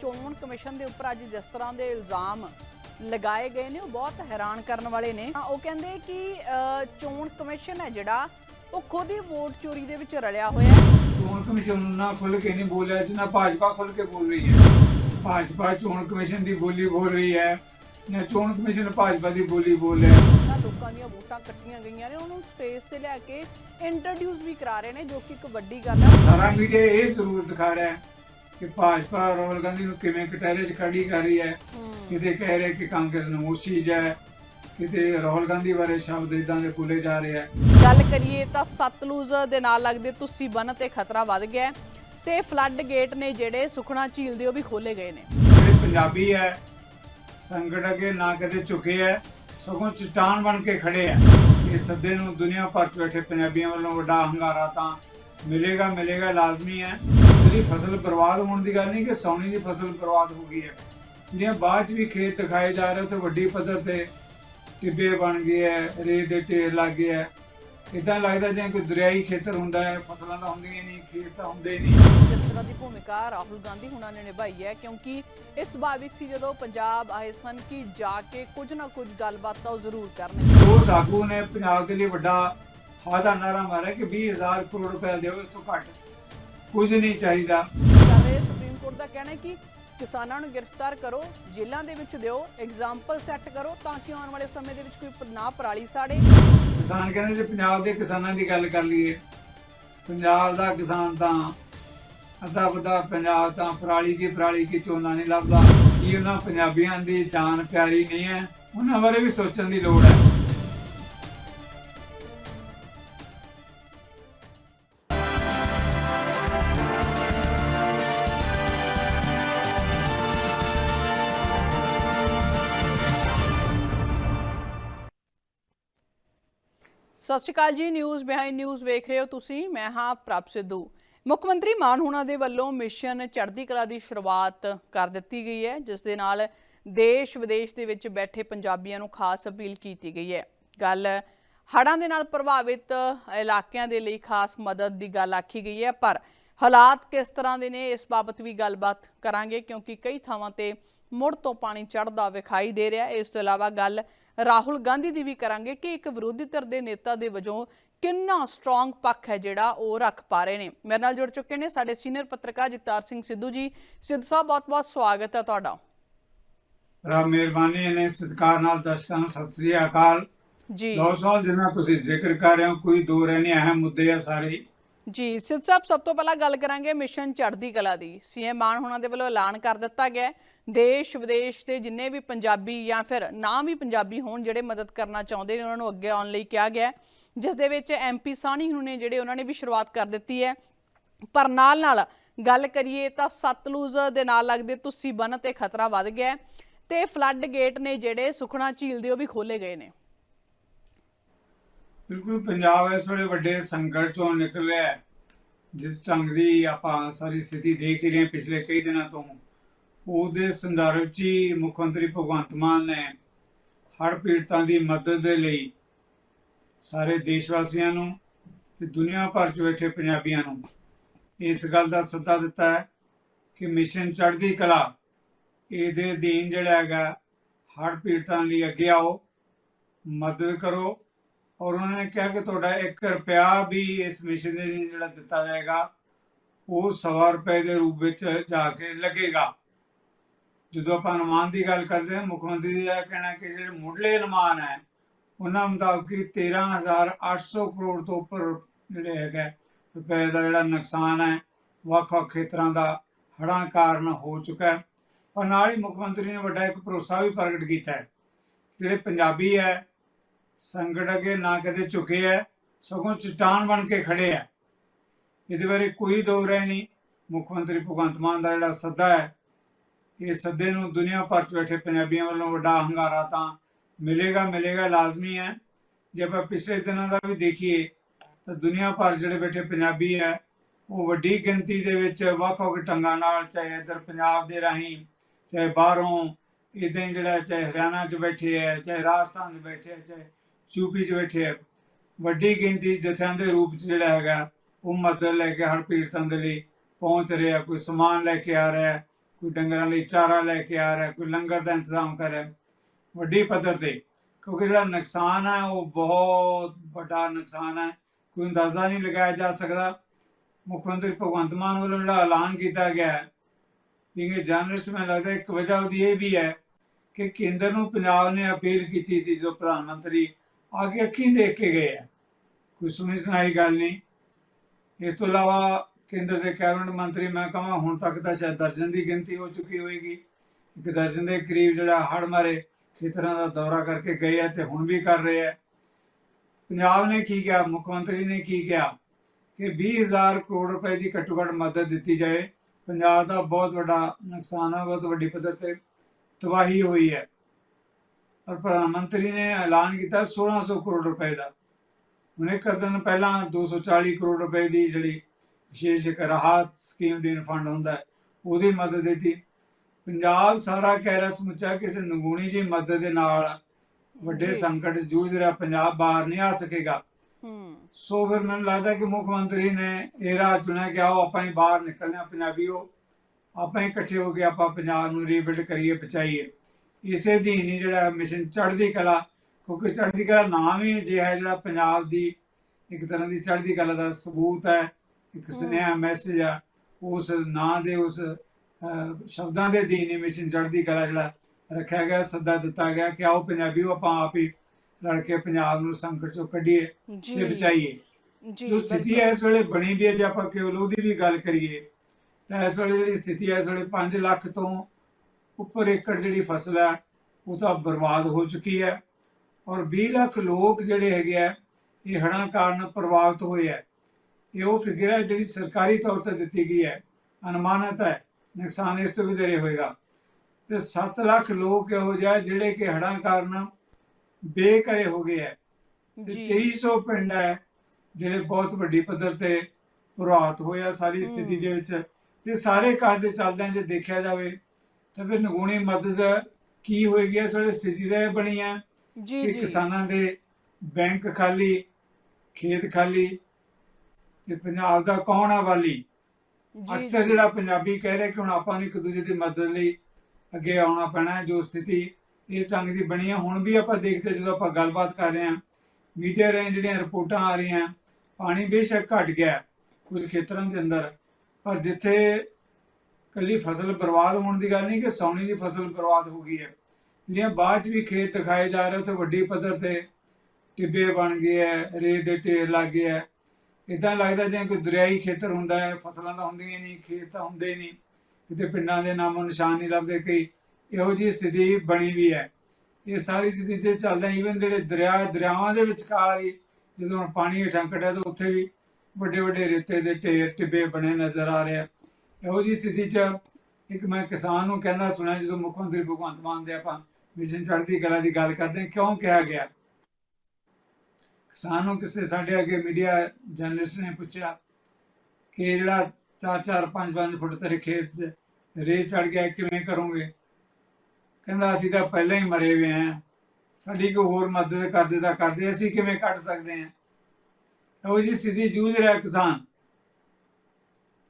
ਚੋਣ ਕਮਿਸ਼ਨ ਦੇ ਉੱਪਰ ਅੱਜ ਜਿਸ ਤਰ੍ਹਾਂ ਦੇ ਇਲਜ਼ਾਮ ਲਗਾਏ ਗਏ ਨੇ ਉਹ ਬਹੁਤ ਹੈਰਾਨ ਕਰਨ ਵਾਲੇ ਨੇ। ਉਹ ਕਹਿੰਦੇ ਕਿ ਚੋਣ ਕਮਿਸ਼ਨ ਹੈ ਜਿਹੜਾ ਉਹ ਖੁਦ ਹੀ ਵੋਟ ਚੋਰੀ ਦੇ ਵਿੱਚ ਰਲਿਆ ਹੋਇਆ ਹੈ। ਚੋਣ ਕਮਿਸ਼ਨ ਨਾ ਖੁੱਲ ਕੇ ਨਹੀਂ ਬੋਲਿਆ ਜਿੰਨਾ ਭਾਜਪਾ ਖੁੱਲ ਕੇ ਬੋਲ ਰਹੀ ਹੈ। ਭਾਜਪਾ ਚੋਣ ਕਮਿਸ਼ਨ ਦੀ ਬੋਲੀ ਬੋਲ ਰਹੀ ਹੈ ਨਾ ਚੋਣ ਕਮਿਸ਼ਨ ਭਾਜਪਾ ਦੀ ਬੋਲੀ ਬੋਲ ਰਿਹਾ ਹੈ। ਲੋਕਾਂ ਦੀਆਂ ਵੋਟਾਂ ਕੱਟੀਆਂ ਗਈਆਂ ਨੇ ਉਹਨੂੰ ਸਟੇਜ ਤੇ ਲਿਆ ਕੇ ਇੰਟਰੋਡਿਊਸ ਵੀ ਕਰਾ ਰਹੇ ਨੇ ਜੋ ਕਿ ਇੱਕ ਵੱਡੀ ਗੱਲ ਹੈ। ਸਾਰਾ ਮੀਡੀਆ ਇਹ ਜ਼ਰੂਰ ਦਿਖਾ ਰਿਹਾ ਹੈ ਕਿ ਭਾਜਪਾ ਰਾਹੁਲ ਗਾਂਧੀ ਨੂੰ ਕਿਵੇਂ ਕਟਹਿਰੇ 'ਚ ਖੜੀ ਕਰ ਰਹੀ ਹੈ ਕਿਤੇ ਕਹਿ ਰਹੇ ਕਿ ਕਾਂਗਰਸ ਨਮੋਸ਼ੀਜ ਹੈ ਕਿਤੇ ਰਾਹੁਲ ਗਾਂਧੀ ਬਾਰੇ ਸ਼ਬਦ ਇਦਾਂ ਦੇ ਬੋਲੇ ਜਾ ਰਹੇ ਹੈ। ਗੱਲ ਕਰੀਏ ਤਾਂ ਸਤਲੁਜ ਦੇ ਨਾਲ ਲੱਗਦੇ ਤੁਸੀਂ ਬੰਨ ਤੇ ਖਤਰਾ ਵੱਧ ਗਿਆ ਤੇ ਫਲੱਡ ਗੇਟ ਨੇ ਜਿਹੜੇ ਸੁਖਣਾ ਝੀਲ ਦੇ ਉਹ ਵੀ ਖੋਲੇ ਗਏ ਨੇ। ਜਿਹੜੇ ਪੰਜਾਬੀ ਹੈ ਸੰਗਠ ਅੱਗੇ ਨਾ ਕਦੇ ਝੁਕੇ ਹੈ ਸਗੋਂ ਚਟਾਨ ਬਣ ਕੇ ਖੜੇ ਹੈ। ਇਹ ਸੱਦੇ ਨੂੰ ਦੁਨੀਆ ਭਰ 'ਚ ਬੈਠੇ ਪੰਜਾਬੀਆਂ ਵੱਲੋਂ ਵੱਡਾ ਹੰਗਾਰਾ ਤਾਂ ਮਿਲੇਗਾ ਮਿਲੇਗਾ ਲਾਜ਼ਮੀ ਹੈ। ਜਿਹੜੀ ਫਸਲ ਬਰਬਾਦ ਹੋਣ ਦੀ ਗੱਲ ਨਹੀਂ ਕਿ ਸੌਣੀ ਦੀ ਫਸਲ ਬਰਬਾਦ ਹੋ ਗਈ ਹੈ। ਜਿਹੜੀਆਂ ਬਾਅਦ 'ਚ ਵੀ ਖੇਤ ਦਿਖਾਏ ਜਾ ਰਹੇ ਉੱਥੇ ਵੱਡੀ ਪੱਧਰ ਤੇ ਟਿੱਬੇ ਬਣ ਗਏ ਹੈ ਰੇਤ ਦੇ ਢੇਰ ਲੱਗ ਗਏ ਹੈ। ਇਦਾਂ ਲੱਗਦਾ ਜਿਵੇਂ ਕੋਈ ਦਰਿਆਈ ਖੇਤਰ ਹੁੰਦਾ ਹੈ ਫਸਲਾਂ ਤਾਂ ਹੁੰਦੀਆਂ ਨਹੀਂ ਖੇਤ ਤਾਂ ਹੁੰਦੇ ਨਹੀਂ। ਜਿਸ ਤਰ੍ਹਾਂ ਦੀ ਭੂਮਿਕਾ ਰਾਹੁਲ ਗਾਂਧੀ ਹੁਣਾਂ ਨੇ ਨਿਭਾਈ ਹੈ ਕਿਉਂਕਿ ਇਹ ਸੁਭਾਵਿਕ ਸੀ ਜਦੋਂ ਪੰਜਾਬ ਆਏ ਸਨ ਕਿ ਜਾ ਕੇ ਕੁਝ ਨਾ ਕੁਝ ਗੱਲਬਾਤ ਤਾਂ ਜ਼ਰੂਰ ਕਰਨਗੇ। ਉਹ ਸਾਗੂ ਨੇ ਪੰਜਾਬ ਦੇ ਲਈ ਵੱਡਾ ਹਾਦਾ ਨਾਰਾ ਮਾਰਿਆ ਕਿ 20000 ਕਰੋੜ ਰੁਪਏ ਦਿਓ ਇਸ ਤੋਂ ਘੱਟ ਕੁਝ ਨਹੀਂ ਚਾਹੀਦਾ। ਰਹੇ ਸੁਪਰੀਮ ਕੋਰਟ ਦਾ ਕਹਿਣਾ ਹੈ ਕਿ ਕਿਸਾਨਾਂ ਨੂੰ ਗ੍ਰਿਫਤਾਰ ਕਰੋ ਜੇਲ੍ਹਾਂ ਦੇ ਵਿੱਚ ਦਿਓ ਐਗਜ਼ਾਮਪਲ ਸੈੱਟ ਕਰੋ ਤਾਂ ਕਿ ਆਉਣ ਵਾਲੇ ਸਮੇਂ ਦੇ ਵਿੱਚ ਕੋਈ ਨਾ ਪਰਾਲੀ ਸਾੜੇ। ਕਿਸਾਨ ਕਹਿੰਦੇ ਜੇ ਪੰਜਾਬ ਦੇ ਕਿਸਾਨਾਂ ਦੀ ਗੱਲ ਕਰ ਲਈਏ ਪੰਜਾਬ ਦਾ ਕਿਸਾਨ ਤਾਂ ਅੱਧਾ ਵੱਡਾ ਪੰਜਾਬ ਤਾਂ ਪਰਾਲੀ ਕੀ ਪਰਾਲੀ ਕੀ ਝੋਨਾ ਨਹੀਂ ਲੱਭਦਾ। ਕੀ ਉਹਨਾਂ ਪੰਜਾਬੀਆਂ ਦੀ ਜਾਨ ਪਿਆਰੀ ਨਹੀਂ ਹੈ? ਉਹਨਾਂ ਬਾਰੇ ਵੀ ਸੋਚਣ ਦੀ ਲੋੜ ਹੈ। ਸਤਿ ਸ਼੍ਰੀ ਅਕਾਲ ਜੀ ਨਿਊਜ਼ ਬਿਹਾਈਂਡ ਨਿਊਜ਼ ਵੇਖ ਰਹੇ ਹੋ ਤੁਸੀਂ, ਮੈਂ ਹਾਂ ਪ੍ਰਭ ਸਿੱਧੂ। ਮੁੱਖ ਮੰਤਰੀ ਮਾਨ ਹੁਣਾਂ ਦੇ ਵੱਲੋਂ ਮਿਸ਼ਨ ਚੜ੍ਹਦੀ ਕਲਾ ਦੀ ਸ਼ੁਰੂਆਤ ਕਰ ਦਿੱਤੀ ਗਈ ਹੈ, ਜਿਸ ਦੇ ਨਾਲ ਦੇਸ਼ ਵਿਦੇਸ਼ ਦੇ ਵਿੱਚ ਬੈਠੇ ਪੰਜਾਬੀਆਂ ਨੂੰ ਖਾਸ ਅਪੀਲ ਕੀਤੀ ਗਈ ਹੈ। ਗੱਲ ਹੜ੍ਹਾਂ ਦੇ ਨਾਲ ਪ੍ਰਭਾਵਿਤ ਇਲਾਕਿਆਂ ਦੇ ਲਈ ਖਾਸ ਮਦਦ ਦੀ ਗੱਲ ਆਖੀ ਗਈ ਹੈ, ਪਰ ਹਾਲਾਤ ਕਿਸ ਤਰ੍ਹਾਂ ਦੇ ਨੇ, ਇਸ ਬਾਬਤ ਵੀ ਗੱਲਬਾਤ ਕਰਾਂਗੇ, ਕਿਉਂਕਿ ਕਈ ਥਾਵਾਂ ਤੇ ਮੁੜ ਤੋਂ ਪਾਣੀ ਚੜ੍ਹਦਾ ਵਿਖਾਈ ਦੇ ਰਿਹਾ ਹੈ। ਇਸ ਤੋਂ ਇਲਾਵਾ ਗੱਲ ਰਾਹੁਲ ਗਾਂਧੀ ਦੀ ਵੀ ਕਰਾਂਗੇ ਕਿ ਇੱਕ ਵਿਰੋਧੀ ਧਿਰ ਦੇ ਨੇਤਾ ਦੇ ਵਜੋਂ ਕਿੰਨਾ ਸਟਰੋਂਗ ਪੱਖ ਹੈ ਜਿਹੜਾ ਉਹ ਰੱਖ ਪਾ ਰਹੇ ਨੇ। ਮੇਰੇ ਨਾਲ ਜੁੜ ਚੁੱਕੇ ਨੇ ਸਾਡੇ ਸੀਨੀਅਰ ਪੱਤਰਕਾਰ ਜਗਤਾਰ ਸਿੰਘ ਸਿੱਧੂ ਜੀ। ਸਿੱਧੂ ਸਾਹਿਬ ਬਹੁਤ-ਬਹੁਤ ਸਵਾਗਤ ਹੈ ਤੁਹਾਡਾ। ਰੱਬ ਮਿਹਰਬਾਨੀ ਨੇ ਸਤਿਕਾਰ ਨਾਲ ਦਰਸ਼ਕਾਂ ਨੂੰ। ਸਤਿ ਸ੍ਰੀ ਅਕਾਲ। ਜੀ। ਦੋ ਸਵਾਲ ਜਿਸ ਨਾਲ ਤੁਸੀਂ ਜ਼ਿਕਰ ਕਰ ਰਹੇ ਹੋ ਕੋਈ ਦੋ ਰਹਿ ਨਹੀਂ ਅਹਿਮ ਮੁੱਦੇ ਆ ਸਾਰੇ। ਜੀ ਸਿੱਧ ਸਾਹਿਬ ਸਭ ਤੋਂ ਪਹਿਲਾਂ ਗੱਲ ਕਰਾਂਗੇ ਮਿਸ਼ਨ ਚੜ੍ਹਦੀ ਕਲਾ ਦੀ। ਸੀਐਮ ਮਾਨ ਹੁਣਾਂ ਦੇ ਵੱਲੋਂ ਐਲਾਨ ਕਰ ਦਿੱਤਾ ਗਿਆ ਹੈ। ਦੇਸ਼ ਵਿਦੇਸ਼ ਦੇ ਜਿੰਨੇ ਵੀ ਪੰਜਾਬੀ ਜਾਂ ਫਿਰ ਨਾ ਵੀ ਪੰਜਾਬੀ ਹੋਣ ਜਿਹੜੇ ਮਦਦ ਕਰਨਾ ਚਾਹੁੰਦੇ ਨੇ, ਉਹਨਾਂ ਨੂੰ ਅੱਗੇ ਆਉਣ ਲਈ ਕਿਹਾ ਗਿਆ ਜਿਸ ਦੇ ਵਿੱਚ ਐਮਪੀ ਸਾਨੀ ਹੁਣੇ ਜਿਹੜੇ ਉਹਨਾਂ ਨੇ ਵੀ ਸ਼ੁਰੂਆਤ ਕਰ ਦਿੱਤੀ ਹੈ। ਪਰ ਨਾਲ ਨਾਲ ਗੱਲ ਕਰੀਏ ਤਾਂ ਸਤਲੁਜ ਦੇ ਨਾਲ ਲੱਗਦੇ ਤੁਸੀਂ ਬੰਨ ਤੇ ਖਤਰਾ ਵੱਧ ਗਿਆ ਤੇ ਫਲੱਡ ਗੇਟ ਨੇ ਜਿਹੜੇ ਸੁਖਣਾ ਝੀਲ ਦੇ ਉਹ ਵੀ ਖੋਲੇ ਗਏ ਨੇ। ਬਿਲਕੁਲ, ਪੰਜਾਬ ਇਸ ਵੇਲੇ ਵੱਡੇ ਸੰਕਟ ਚੋਂ ਨਿਕਲ ਰਿਹਾ ਜਿਸ ਢੰਗ ਦੀ ਆਪਾਂ ਸਾਰੀ ਸਥਿਤੀ ਦੇਖ ਹੀ ਰਹੇ ਪਿਛਲੇ ਕਈ ਦਿਨਾਂ ਤੋਂ। ਉਹਦੇ ਸੰਦਰਭ 'ਚ ਹੀ ਮੁੱਖ ਮੰਤਰੀ ਭਗਵੰਤ ਮਾਨ ਨੇ ਹੜ੍ਹ ਪੀੜਤਾਂ ਦੀ ਮਦਦ ਦੇ ਲਈ ਸਾਰੇ ਦੇਸ਼ ਵਾਸੀਆਂ ਨੂੰ ਤੇ ਦੁਨੀਆ ਭਰ 'ਚ ਬੈਠੇ ਪੰਜਾਬੀਆਂ ਨੂੰ ਇਸ ਗੱਲ ਦਾ ਸੱਦਾ ਦਿੱਤਾ ਹੈ ਕਿ ਮਿਸ਼ਨ ਚੜ੍ਹਦੀ ਕਲਾ ਇਹਦੇ ਅਧੀਨ ਜਿਹੜਾ ਹੈਗਾ ਹੜ੍ਹ ਪੀੜਤਾਂ ਲਈ ਅੱਗੇ ਆਓ, ਮਦਦ ਕਰੋ ਔਰ ਉਹਨਾਂ ਨੇ ਕਿਹਾ ਕਿ ਤੁਹਾਡਾ 1 ਰੁਪਿਆ ਵੀ ਇਸ ਮਿਸ਼ਨ ਦੇ ਲਈ ਜਿਹੜਾ ਦਿੱਤਾ ਜਾਏਗਾ, ਉਹ ਸਵਾ ਰੁਪਏ ਦੇ ਰੂਪ ਵਿੱਚ ਜਾ ਕੇ ਲੱਗੇਗਾ। ਜਦੋਂ ਆਪਾਂ ਅਨੁਮਾਨ ਦੀ ਗੱਲ ਕਰਦੇ ਹਾਂ, ਮੁੱਖ ਮੰਤਰੀ ਜੀ ਦਾ ਕਹਿਣਾ ਕਿ ਜਿਹੜੇ ਮੁੱਢਲੇ ਅਨੁਮਾਨ ਹੈ, ਉਹਨਾਂ ਮੁਤਾਬਕ ਕਿ 13800 ਕਰੋੜ ਤੋਂ ਉੱਪਰ ਜਿਹੜੇ ਹੈਗਾ, ਰੁਪਏ ਦਾ ਜਿਹੜਾ ਨੁਕਸਾਨ ਹੈ, ਵੱਖ-ਵੱਖ ਖੇਤਰਾਂ ਦਾ ਹੜ੍ਹਾਂ ਕਾਰਨ ਹੋ ਚੁੱਕਾ ਹੈ। ਔਰ ਨਾਲ ਹੀ ਮੁੱਖ ਮੰਤਰੀ ਨੇ ਵੱਡਾ ਇੱਕ ਭਰੋਸਾ ਵੀ ਪ੍ਰਗਟ ਕੀਤਾ ਹੈ। ਜਿਹੜੇ ਪੰਜਾਬੀ ਹੈ ਸੰਕਟ ਅੱਗੇ ਨਾ ਕਦੇ ਝੁਕੇ ਹੈ, ਸਗੋਂ ਚਟਾਨ ਬਣ ਕੇ ਖੜੇ ਹੈ। ਇਹਦੇ ਬਾਰੇ ਕੋਈ ਦੋ ਰਹਿ ਨਹੀਂ। ਮੁੱਖ ਮੰਤਰੀ ਭਗਵੰਤ ਮਾਨ ਦਾ ਜਿਹੜਾ ਸੱਦਾ ਹੈ ਇਹ ਸੱਦੇ ਨੂੰ ਦੁਨੀਆ ਭਰ 'ਚ ਬੈਠੇ ਪੰਜਾਬੀਆਂ ਵੱਲੋਂ ਵੱਡਾ ਹੰਗਾਰਾ ਤਾਂ ਮਿਲੇਗਾ ਮਿਲੇਗਾ, ਲਾਜ਼ਮੀ ਹੈ। ਜੇ ਆਪਾਂ ਪਿਛਲੇ ਦਿਨਾਂ ਦਾ ਵੀ ਦੇਖੀਏ, ਤਾਂ ਦੁਨੀਆ ਭਰ ਜਿਹੜੇ ਬੈਠੇ ਪੰਜਾਬੀ ਹੈ, ਉਹ ਵੱਡੀ ਗਿਣਤੀ ਦੇ ਵਿੱਚ ਵੱਖ-ਵੱਖ ਢੰਗਾਂ ਨਾਲ, ਚਾਹੇ ਇੱਧਰ ਪੰਜਾਬ ਦੇ ਰਾਹੀਂ, ਚਾਹੇ ਬਾਹਰੋਂ, ਇਦਾਂ ਹੀ ਜਿਹੜਾ ਚਾਹੇ ਹਰਿਆਣਾ 'ਚ ਬੈਠੇ ਹੈ, ਚਾਹੇ ਰਾਜਸਥਾਨ 'ਚ ਬੈਠੇ ਹੈ, ਚਾਹੇ ਯੂਪੀ 'ਚ ਬੈਠੇ ਹੈ, ਵੱਡੀ ਗਿਣਤੀ ਜਥਿਆਂ ਦੇ ਰੂਪ 'ਚ ਜਿਹੜਾ ਹੈਗਾ, ਉਹ ਮਦਦ ਲੈ ਕੇ ਹਰ ਪੀੜਤਾਂ ਦੇ ਲਈ ਪਹੁੰਚ ਰਿਹਾ, ਕੋਈ ਸਮਾਨ ਲੈ ਕੇ ਆ ਰਿਹਾ ਕੋਈ ਡੰਗਰਾਂ ਲਈ ਚਾਰਾ ਲੈ ਕੇ ਆ ਰਿਹਾ, ਕੋਈ ਲੰਗਰ ਦਾ ਇੰਤਜ਼ਾਮ ਕਰ ਰਿਹਾ, ਵੱਡੀ ਪੱਧਰ ਤੇ। ਕਿਉਂਕਿ ਜਿਹੜਾ ਨੁਕਸਾਨ ਹੈ, ਉਹ ਬਹੁਤ ਵੱਡਾ ਨੁਕਸਾਨ ਹੈ। ਕੋਈ ਅੰਦਾਜ਼ਾ ਨਹੀਂ ਲਗਾਇਆ ਜਾ ਸਕਦਾ। ਮੁੱਖ ਮੰਤਰੀ ਭਗਵੰਤ ਮਾਨ ਵੱਲੋਂ ਜਿਹੜਾ ਐਲਾਨ ਕੀਤਾ ਗਿਆ ਹੈ ਕਿ ਜਰਨਲਿਸਟ ਮੈਨੂੰ ਲੱਗਦਾ ਇੱਕ ਵਜ੍ਹਾ ਉਹਦੀ ਇਹ ਵੀ ਹੈ ਕਿ ਕੇਂਦਰ ਨੂੰ ਪੰਜਾਬ ਨੇ ਅਪੀਲ ਕੀਤੀ ਸੀ, ਜੋ ਪ੍ਰਧਾਨ ਮੰਤਰੀ ਆ ਕੇ ਅੱਖੀਂ ਦੇਖ ਕੇ ਗਏ ਆ। ਕੋਈ ਸੁਣੀ ਸੁਣਾਈ ਗੱਲ ਨਹੀਂ। ਇਸ ਤੋਂ ਇਲਾਵਾ ਕੇਂਦਰ ਦੇ ਕੈਬਨਿਟ ਮੰਤਰੀ ਮੈਂ ਕਹਾਂ, ਹੁਣ ਤੱਕ ਤਾਂ ਸ਼ਾਇਦ ਦਰਜਨ ਦੀ ਗਿਣਤੀ ਹੋ ਚੁੱਕੀ ਹੋਏਗੀ। ਇੱਕ ਦਰਜਨ ਦੇ ਕਰੀਬ ਜਿਹੜਾ ਹੜ੍ਹ ਮਾਰੇ ਖੇਤਰਾਂ ਦਾ ਦੌਰਾ ਕਰਕੇ ਗਏ ਆ ਤੇ ਹੁਣ ਵੀ ਕਰ ਰਹੇ ਆ। ਪੰਜਾਬ ਨੇ ਕੀ ਕਿਹਾ? ਮੁੱਖ ਮੰਤਰੀ ਨੇ ਕੀ ਕਿਹਾ? ਕਿ 20000 ਕਰੋੜ ਰੁਪਏ ਦੀ ਘੱਟੋ ਘੱਟ ਮਦਦ ਦਿੱਤੀ ਜਾਏ। ਪੰਜਾਬ ਦਾ ਬਹੁਤ ਵੱਡਾ ਨੁਕਸਾਨ ਹੈ ਬਹੁਤ ਵੱਡੀ ਪੱਧਰ ਤੇ ਤਬਾਹੀ ਹੋਈ ਹੈ। ਔਰ ਪ੍ਰਧਾਨ ਮੰਤਰੀ ਨੇ ਐਲਾਨ ਕੀਤਾ 1600 ਕਰੋੜ ਰੁਪਏ ਦਾ। ਹੁਣ ਇੱਕ ਦਿਨ ਪਹਿਲਾਂ 240 ਕਰੋੜ ਰੁਪਏ ਦੀ ਜਿਹੜੀ ਵਿਸ਼ੇਸ਼ ਇੱਕ ਰਾਹਤ ਸਕੀਮ ਦੇਣ ਫੰਡ ਹੁੰਦਾ ਹੈ। ਉਹਦੀ ਮਦਦ ਦਿੱਤੀ। ਪੰਜਾਬ ਸਾਰਾ ਕਹਿ ਰਿਹਾ ਸਮੁੱਚਾ ਕਿਸੇ ਨਗੂਣੀ ਜੀ ਮਦਦ ਦੇ ਨਾਲ ਵੱਡੇ। ਸੰਕਟ ਜੂਝ ਰਿਹਾ ਪੰਜਾਬ ਬਾਹਰ ਨਹੀਂ ਆ ਸਕੇਗਾ। ਹੂੰ। ਸੋ ਫਿਰ ਮੈਨੂੰ ਲੱਗਦਾ ਕਿ ਮੁੱਖ ਮੰਤਰੀ ਨੇ ਇਹ ਰਾਹ ਚੁਣਿਆ ਕਿ ਆਓ ਆਪਾਂ ਹੀ ਬਾਹਰ ਨਿਕਲਦੇ ਹਾਂ ਪੰਜਾਬੀਓ। ਆਪਾਂ ਹੀ ਇਕੱਠੇ ਹੋ ਕੇ ਆਪਾਂ ਪੰਜਾਬ ਨੂੰ ਰੀਬਿਲਡ ਕਰੀਏ ਬਚਾਈਏ। ਇਸੇ ਦੀ ਨਹੀਂ ਜਿਹੜਾ ਮਿਸ਼ਨ ਚੜ੍ਹਦੀ ਕਲਾ ਕਿਉਂਕਿ ਚੜ੍ਹਦੀ ਕਲਾ ਨਾਮ ਹੈ ਜਿਹੜਾ ਪੰਜਾਬ ਦੀ ਇੱਕ ਤਰ੍ਹਾਂ ਦੀ ਚੜ੍ਹਦੀ ਕਲਾ ਦਾ ਸਬੂਤ ਹੈ। ਇੱਕ ਸੁਨੇਹਾ ਮੈਸੇਜ ਆ ਉਸ ਨਾਂ ਦੇ ਉਸ ਸ਼ਬਦਾਂ ਦੇ ਦੀਨ ਮਿਸ਼ਨ ਚੜ੍ਹਦੀ ਕਲਾ ਜਿਹੜਾ ਰੱਖਿਆ ਗਿਆ ਸੱਦਾ ਦਿੱਤਾ ਗਿਆ ਕਿ ਆਓ ਪੰਜਾਬੀਓ ਆਪਾਂ ਆਪ ਹੀ ਰਲ ਕੇ ਪੰਜਾਬ ਨੂੰ ਸੰਕਟ ਚੋਂ ਕੱਢੀਏ ਤੇ ਬਚਾਈਏ। ਜੀ ਜੋ ਸਥਿਤੀ। ਹੈ ਇਸ ਵੇਲੇ ਬਣੀ ਵੀ ਹੈ ਜੇ ਆਪਾਂ ਕੇਵਲ ਉਹਦੀ ਵੀ ਗੱਲ ਕਰੀਏ ਤਾਂ ਇਸ ਵੇਲੇ ਜਿਹੜੀ ਸਥਿਤੀ ਹੈ ਇਸ ਵੇਲੇ 5 ਲੱਖ ਤੋਂ ਉੱਪਰ ਏਕੜ ਜਿਹੜੀ ਫਸਲ ਹੈ ਉਹ ਤਾਂ ਬਰਬਾਦ ਹੋ ਚੁੱਕੀ ਹੈ। ਔਰ 20 ਲੱਖ ਲੋਕ ਜਿਹੜੇ ਹੈਗੇ ਆ ਇਹ ਹੜ੍ਹਾਂ ਕਾਰਨ ਪ੍ਰਭਾਵਿਤ ਹੋਏ ਹੈ ਇਹ ਉਹ ਫਿਗਰ ਹੈ ਜਿਹੜੀ ਸਰਕਾਰੀ ਤੌਰ ਤੇ ਦਿੱਤੀ ਗਈ ਹੈ ਅਨੁਮਾਨਿਤ ਹੈ ਨੁਕਸਾਨ ਇਸ ਤੋਂ ਵੀ ਵਧੇਰੇ ਹੋਏਗਾ। ਤੇ 7 ਲੱਖ ਲੋਕ ਇਹੋ ਜਿਹੇ ਜਿਹੜੇ ਕਿ ਹੜ੍ਹਾਂ ਕਾਰਨ ਬੇਘਰੇ ਹੋ ਗਏ ਹੈ। ਤੇ ਜੀ। 2300 ਪਿੰਡ ਹੈ ਜਿਹੜੇ ਬਹੁਤ ਵੱਡੀ ਪੱਧਰ ਤੇ ਪ੍ਰਭਾਵਿਤ ਹੋਏ ਆ ਸਾਰੀ ਸਥਿਤੀ। ਦੇ ਵਿੱਚ। ਤੇ ਸਾਰੇ ਕਾਜ ਦੇ ਚੱਲਦਿਆਂ ਜੇ ਦੇਖਿਆ ਜਾਵੇ ਤਾਂ ਫਿਰ ਨਗੂਣੀ ਮਦਦ ਕੀ ਹੋਏਗੀ? ਇਸ ਵੇਲੇ ਸਥਿਤੀ ਇਹ ਬਣੀ ਹੈ ਜੀ ਜੀ। ਕਿਸਾਨਾਂ ਦੇ ਬੈਂਕ ਖਾਲੀ ਖੇਤ ਖਾਲੀ ਤੇ ਪੰਜਾਬ ਦਾ ਕੌਣ ਆ ਵਾਲੀ? ਅਕਸਰ ਜਿਹੜਾ ਪੰਜਾਬੀ ਕਹਿ ਰਿਹਾ ਕਿ ਹੁਣ ਆਪਾਂ ਨੂੰ ਇੱਕ ਦੂਜੇ ਦੀ ਮਦਦ ਲਈ ਅੱਗੇ ਆਉਣਾ ਪੈਣਾ ਹੈ ਜੋ ਸਥਿਤੀ ਇਸ ਢੰਗ ਦੀ ਬਣੀ ਹੈ। ਹੁਣ ਵੀ ਆਪਾਂ ਦੇਖਦੇ ਜਦੋਂ ਆਪਾਂ ਗੱਲਬਾਤ ਕਰ ਰਹੇ ਹਾਂ ਮੀਡੀਆ ਰਾਹੀਂ ਜਿਹੜੀਆਂ ਰਿਪੋਰਟਾਂ ਆ ਰਹੀਆਂ ਪਾਣੀ ਬੇਸ਼ੱਕ ਘਟ ਗਿਆ ਕੁਝ ਖੇਤਰਾਂ ਦੇ ਅੰਦਰ। ਪਰ ਜਿੱਥੇ ਕੱਲੀ ਫਸਲ ਬਰਬਾਦ ਹੋਣ ਦੀ ਗੱਲ ਨਹੀਂ ਕਿ ਸੌਣੀ ਦੀ ਫਸਲ ਬਰਬਾਦ ਹੋ ਗਈ ਹੈ। ਜਿਹੜੀਆਂ ਬਾਅਦ ਚ ਵੀ ਖੇਤ ਦਿਖਾਏ ਜਾ ਰਹੇ ਉੱਥੇ ਵੱਡੀ ਪੱਧਰ ਤੇ ਟਿੱਬੇ ਬਣ ਗਏ ਹੈ ਰੇਤ ਦੇ ਢੇਰ ਲੱਗ ਗਏ ਹੈ। ਇਦਾਂ ਲੱਗਦਾ ਜਿਵੇਂ ਕੋਈ ਦਰਿਆਈ ਖੇਤਰ ਹੁੰਦਾ ਹੈ, ਫਸਲਾਂ ਤਾਂ ਹੁੰਦੀਆਂ ਹੀ ਨਹੀਂ, ਖੇਤ ਤਾਂ ਹੁੰਦੇ ਹੀ ਨਹੀਂ, ਕਿਤੇ ਪਿੰਡਾਂ ਦੇ ਨਾਮੋਂ ਨਿਸ਼ਾਨ ਨਹੀਂ ਲੱਭਦੇ, ਕਈ ਇਹੋ ਜਿਹੀ ਸਥਿਤੀ ਬਣੀ ਵੀ ਹੈ। ਇਹ ਸਾਰੀ ਸਥਿਤੀ ਤੇ ਚੱਲਦਾ ਈਵਨ ਜਿਹੜੇ ਦਰਿਆ, ਦਰਿਆਵਾਂ ਦੇ ਵਿਚਕਾਰ ਹੀ, ਜਦੋਂ ਹੁਣ ਪਾਣੀ ਹੇਠਾਂ ਕੱਢਿਆ ਤਾਂ ਉੱਥੇ ਵੀ ਵੱਡੇ ਵੱਡੇ ਰੇਤੇ ਦੇ ਢੇਰ, ਟਿੱਬੇ ਬਣੇ ਨਜ਼ਰ ਆ ਰਹੇ ਆ। ਇਹੋ ਜਿਹੀ ਸਥਿਤੀ 'ਚ ਇੱਕ ਮੈਂ ਕਿਸਾਨ ਨੂੰ ਕਹਿੰਦਾ, ਸੁਣਿਆ ਜਦੋਂ ਮੁੱਖ ਮੰਤਰੀ ਭਗਵੰਤ ਮਾਨ ਦੇ ਆਪਾਂ ਮਿਸ਼ਨ ਚੜ੍ਹਦੀ ਕਲਾ ਦੀ ਗੱਲ ਕਰਦੇ ਕਿਉਂ ਕਿਹਾ ਗਿਆ? ਕਿਸਾਨ ਨੂੰ ਕਿਸੇ ਸਾਡੇ ਅੱਗੇ ਮੀਡੀਆ ਜਰਨਲਿਸਟ ਨੇ ਪੁੱਛਿਆ ਕਿ ਜਿਹੜਾ 4-4 5-5 ਫੁੱਟ ਤੇਰੇ ਖੇਤ 'ਚ ਰੇਤ ਚੜ ਗਿਆ ਕਿਵੇਂ ਕਰੋਗੇ? ਕਹਿੰਦਾ ਅਸੀਂ ਤਾਂ ਪਹਿਲਾਂ ਹੀ ਮਰੇ ਹੋਏ ਆਂ ਸਾਡੀ ਕੋਈ ਹੋਰ ਮਦਦ ਕਰਦੇ ਤਾਂ ਕਰਦੇ ਅਸੀਂ ਕਿਵੇਂ ਕੱਢ ਸਕਦੇ ਹਾਂ? ਇਹੋ ਜਿਹੀ ਸਥਿਤੀ ਜੂਝ ਰਿਹਾ ਕਿਸਾਨ।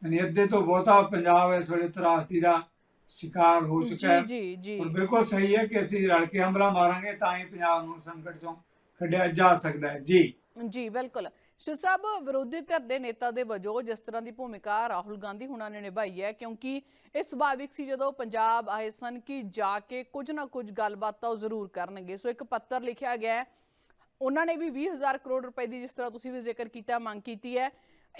ਯਾਨੀ ਅੱਧੇ ਤੋਂ ਬਹੁਤਾ ਪੰਜਾਬ ਇਸ ਵੇਲੇ ਤਰਾਸਦੀ ਦਾ ਸ਼ਿਕਾਰ ਹੋ ਚੁੱਕਾ ਹੈ। ਜੀ ਜੀ। ਜੀ ਬਿਲਕੁਲ ਸਹੀ ਹੈ ਕਿ ਅਸੀਂ ਰਲ ਕੇ ਹਮਲਾ ਮਾਰਾਂਗੇ ਤਾਂ ਹੀ ਪੰਜਾਬ ਨੂੰ ਸੰਕਟ ਚੋਂ ਕੱਢਿਆ ਜਾ ਸਕਦਾ ਹੈ। ਜੀ। ਜੀ, ਬਿਲਕੁਲ। ਸ਼ਿਵ ਸਾਹਿਬ, ਵਿਰੋਧੀ ਧਿਰ ਦੇ ਨੇਤਾ ਦੇ ਵਜੋਂ ਜਿਸ ਤਰ੍ਹਾਂ ਦੀ ਭੂਮਿਕਾ ਰਾਹੁਲ ਗਾਂਧੀ ਹੁਣਾਂ ਨੇ ਨਿਭਾਈ ਹੈ, ਕਿਉਂਕਿ ਇਹ ਸੁਭਾਵਿਕ ਸੀ ਜਦੋਂ ਪੰਜਾਬ ਆਏ ਸਨ ਕਿ ਜਾ ਕੇ ਕੁਝ ਨਾ ਕੁਝ ਗੱਲਬਾਤ ਤਾਂ ਉਹ ਜ਼ਰੂਰ ਕਰਨਗੇ। ਸੋ ਇੱਕ ਪੱਤਰ ਲਿਖਿਆ ਗਿਆ ਹੈ। ਉਹਨਾਂ ਨੇ ਵੀ 20000 ਕਰੋੜ ਰੁਪਏ ਦੀ ਜਿਸ ਤਰ੍ਹਾਂ ਤੁਸੀਂ ਵੀ ਜ਼ਿਕਰ ਕੀਤਾ, ਮੰਗ ਕੀਤੀ ਹੈ।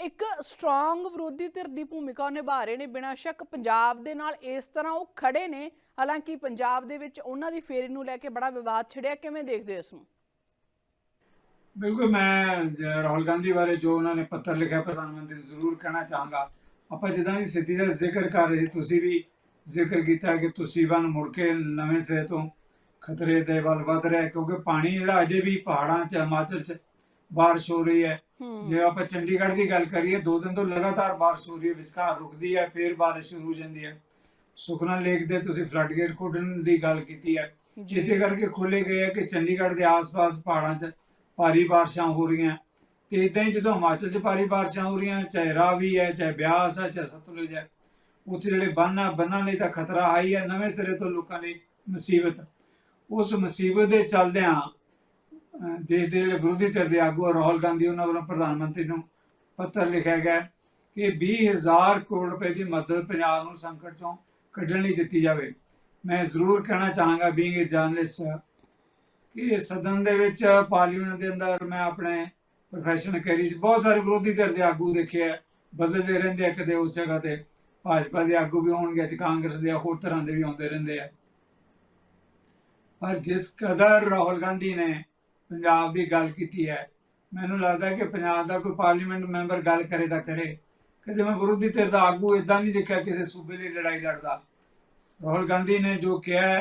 ਇੱਕ ਸਟਰੋਂਗ ਵਿਰੋਧੀ ਧਿਰ ਦੀ ਭੂਮਿਕਾ ਨਿਭਾ ਰਹੇ ਨੇ, ਬਿਨਾਂ ਸ਼ੱਕ ਪੰਜਾਬ ਦੇ ਨਾਲ ਇਸ ਤਰ੍ਹਾਂ ਉਹ ਖੜੇ ਨੇ। ਹਾਲਾਂਕਿ ਪੰਜਾਬ ਦੇ ਵਿੱਚ ਉਹਨਾਂ ਦੀ ਫੇਰੀ ਨੂੰ ਲੈ ਕੇ ਬੜਾ ਵਿਵਾਦ ਛਿੜਿਆ। ਕਿਵੇਂ ਦੇਖਦੇ ਹੋ ਇਸ ਨੂੰ? ਬਿਲਕੁਲ ਮੈਂ ਰਾਹੁਲ ਗਾਂਧੀ ਬਾਰੇ ਜੋ ਉਹਨਾਂ ਨੇ ਪੱਤਰ ਲਿਖਿਆ ਪ੍ਰਧਾਨ ਮੰਤਰੀ ਨੂੰ ਜ਼ਰੂਰ ਕਹਿਣਾ ਚਾਹਾਂਗਾ। ਆਪਾਂ ਜਿੱਦਾਂ ਦੀ ਸਥਿਤੀ ਦਾ ਜ਼ਿਕਰ ਕਰ ਰਹੇ ਸੀ ਤੁਸੀਂ ਵੀ ਜ਼ਿਕਰ ਕੀਤਾ ਕਿ ਤੁਸੀਂ ਬਨ ਮੁੜ ਕੇ ਨਵੇਂ ਸਿਰੇ ਤੋਂ ਖਤਰੇ ਦੇ ਵੱਲ ਵੱਧ ਰਿਹਾ ਹੈ ਕਿਉਂਕਿ ਪਾਣੀ ਜਿਹੜਾ ਅਜੇ ਵੀ ਪਹਾੜਾਂ 'ਚ ਹਿਮਾਚਲ 'ਚ ਬਾਰਿਸ਼ ਹੋ ਰਹੀ ਹੈ। ਹੂੰ। ਜੇ ਆਪਾਂ ਚੰਡੀਗੜ੍ਹ ਦੀ ਗੱਲ ਕਰੀਏ ਦੋ ਦਿਨ ਤੋਂ ਲਗਾਤਾਰ ਬਾਰਿਸ਼ ਹੋ ਰਹੀ ਹੈ ਵਿਚਕਾਰ ਰੁਕਦੀ ਹੈ ਫਿਰ ਬਾਰਿਸ਼ ਸ਼ੁਰੂ ਹੋ ਜਾਂਦੀ ਹੈ। ਸੁਖਨਾ ਲੇਕ ਦੇ ਤੁਸੀਂ ਫਲੱਡ ਗੇਟ ਖੋਲ੍ਹਣ ਦੀ ਗੱਲ ਕੀਤੀ ਹੈ। ਇਸੇ ਕਰਕੇ ਖੋਲੇ ਗਏ ਆ ਕਿ ਚੰਡੀਗੜ੍ਹ ਦੇ ਆਸ-ਪਾਸ ਪਹਾੜਾਂ 'ਚ ਭਾਰੀ ਬਾਰਿਸ਼ਾਂ ਹੋ ਰਹੀਆਂ। ਤੇ ਇਦਾਂ ਹੀ ਜਦੋਂ ਹਿਮਾਚਲ 'ਚ ਭਾਰੀ ਬਾਰਿਸ਼ਾਂ ਹੋ ਰਹੀਆਂ, ਚਾਹੇ ਰਾਵੀ ਹੈ, ਚਾਹੇ ਬਿਆਸ ਹੈ, ਚਾਹੇ ਸਤਲੁਜ ਹੈ, ਉੱਥੇ ਜਿਹੜੇ ਬੰਨਾ ਬੰਨਾਂ ਲਈ ਤਾਂ ਖਤਰਾ ਆਈ ਹੈ, ਨਵੇਂ ਸਿਰੇ ਤੋਂ ਲੋਕਾਂ ਲਈ ਮੁਸੀਬਤ। ਉਸ ਮੁਸੀਬਤ ਦੇ ਚੱਲਦਿਆਂ ਦੇਸ਼ ਦੇ ਜਿਹੜੇ ਵਿਰੋਧੀ ਧਿਰ ਦੇ ਆਗੂ ਰਾਹੁਲ ਗਾਂਧੀ, ਉਹਨਾਂ ਵੱਲੋਂ ਪ੍ਰਧਾਨ ਮੰਤਰੀ ਨੂੰ ਪੱਤਰ ਲਿਖਿਆ ਗਿਆ ਕਿ 20000 ਕਰੋੜ ਰੁਪਏ ਦੀ ਮਦਦ ਪੰਜਾਬ ਨੂੰ ਸੰਕਟ ਚੋਂ ਕੱਢਣ ਲਈ ਦਿੱਤੀ ਜਾਵੇ। ਮੈਂ ਜ਼ਰੂਰ ਕਹਿਣਾ ਚਾਹਾਂਗਾ ਬੀਇੰਗ ਅ ਜਰਨਲਿਸਟ ਕਿ ਸਦਨ ਦੇ ਵਿੱਚ ਪਾਰਲੀਮੈਂਟ ਦੇ ਅੰਦਰ ਮੈਂ ਆਪਣੇ ਪ੍ਰੋਫੈਸ਼ਨਲ ਕੈਰੀਅਰ 'ਚ ਬਹੁਤ ਸਾਰੇ ਵਿਰੋਧੀ ਧਿਰ ਦੇ ਆਗੂ ਦੇਖੇ ਆ, ਬਦਲਦੇ ਰਹਿੰਦੇ ਆ ਕਦੇ ਉਸ ਜਗ੍ਹਾ ਤੇ, ਭਾਜਪਾ ਦੇ ਆਗੂ ਵੀ ਹੋਣਗੇ ਤੇ ਕਾਂਗਰਸ ਦੇ ਹੋਰ ਤਰ੍ਹਾਂ ਦੇ ਵੀ ਆਉਂਦੇ ਰਹਿੰਦੇ ਆ। ਪਰ ਜਿਸ ਕਦਰ ਰਾਹੁਲ ਗਾਂਧੀ ਨੇ ਪੰਜਾਬ ਦੀ ਗੱਲ ਕੀਤੀ ਹੈ, ਮੈਨੂੰ ਲੱਗਦਾ ਕਿ ਪੰਜਾਬ ਦਾ ਕੋਈ ਪਾਰਲੀਮੈਂਟ ਮੈਂਬਰ ਗੱਲ ਕਰੇ ਤਾਂ ਕਰੇ। ਕਦੇ ਮੈਂ ਵਿਰੋਧੀ ਧਿਰ ਦਾ ਆਗੂ ਇਦਾਂ ਨਹੀਂ ਦੇਖਿਆ ਕਿਸੇ ਸੂਬੇ ਲਈ ਲੜਾਈ ਲੜਦਾ। ਰਾਹੁਲ ਗਾਂਧੀ ਨੇ ਜੋ ਕਿਹਾ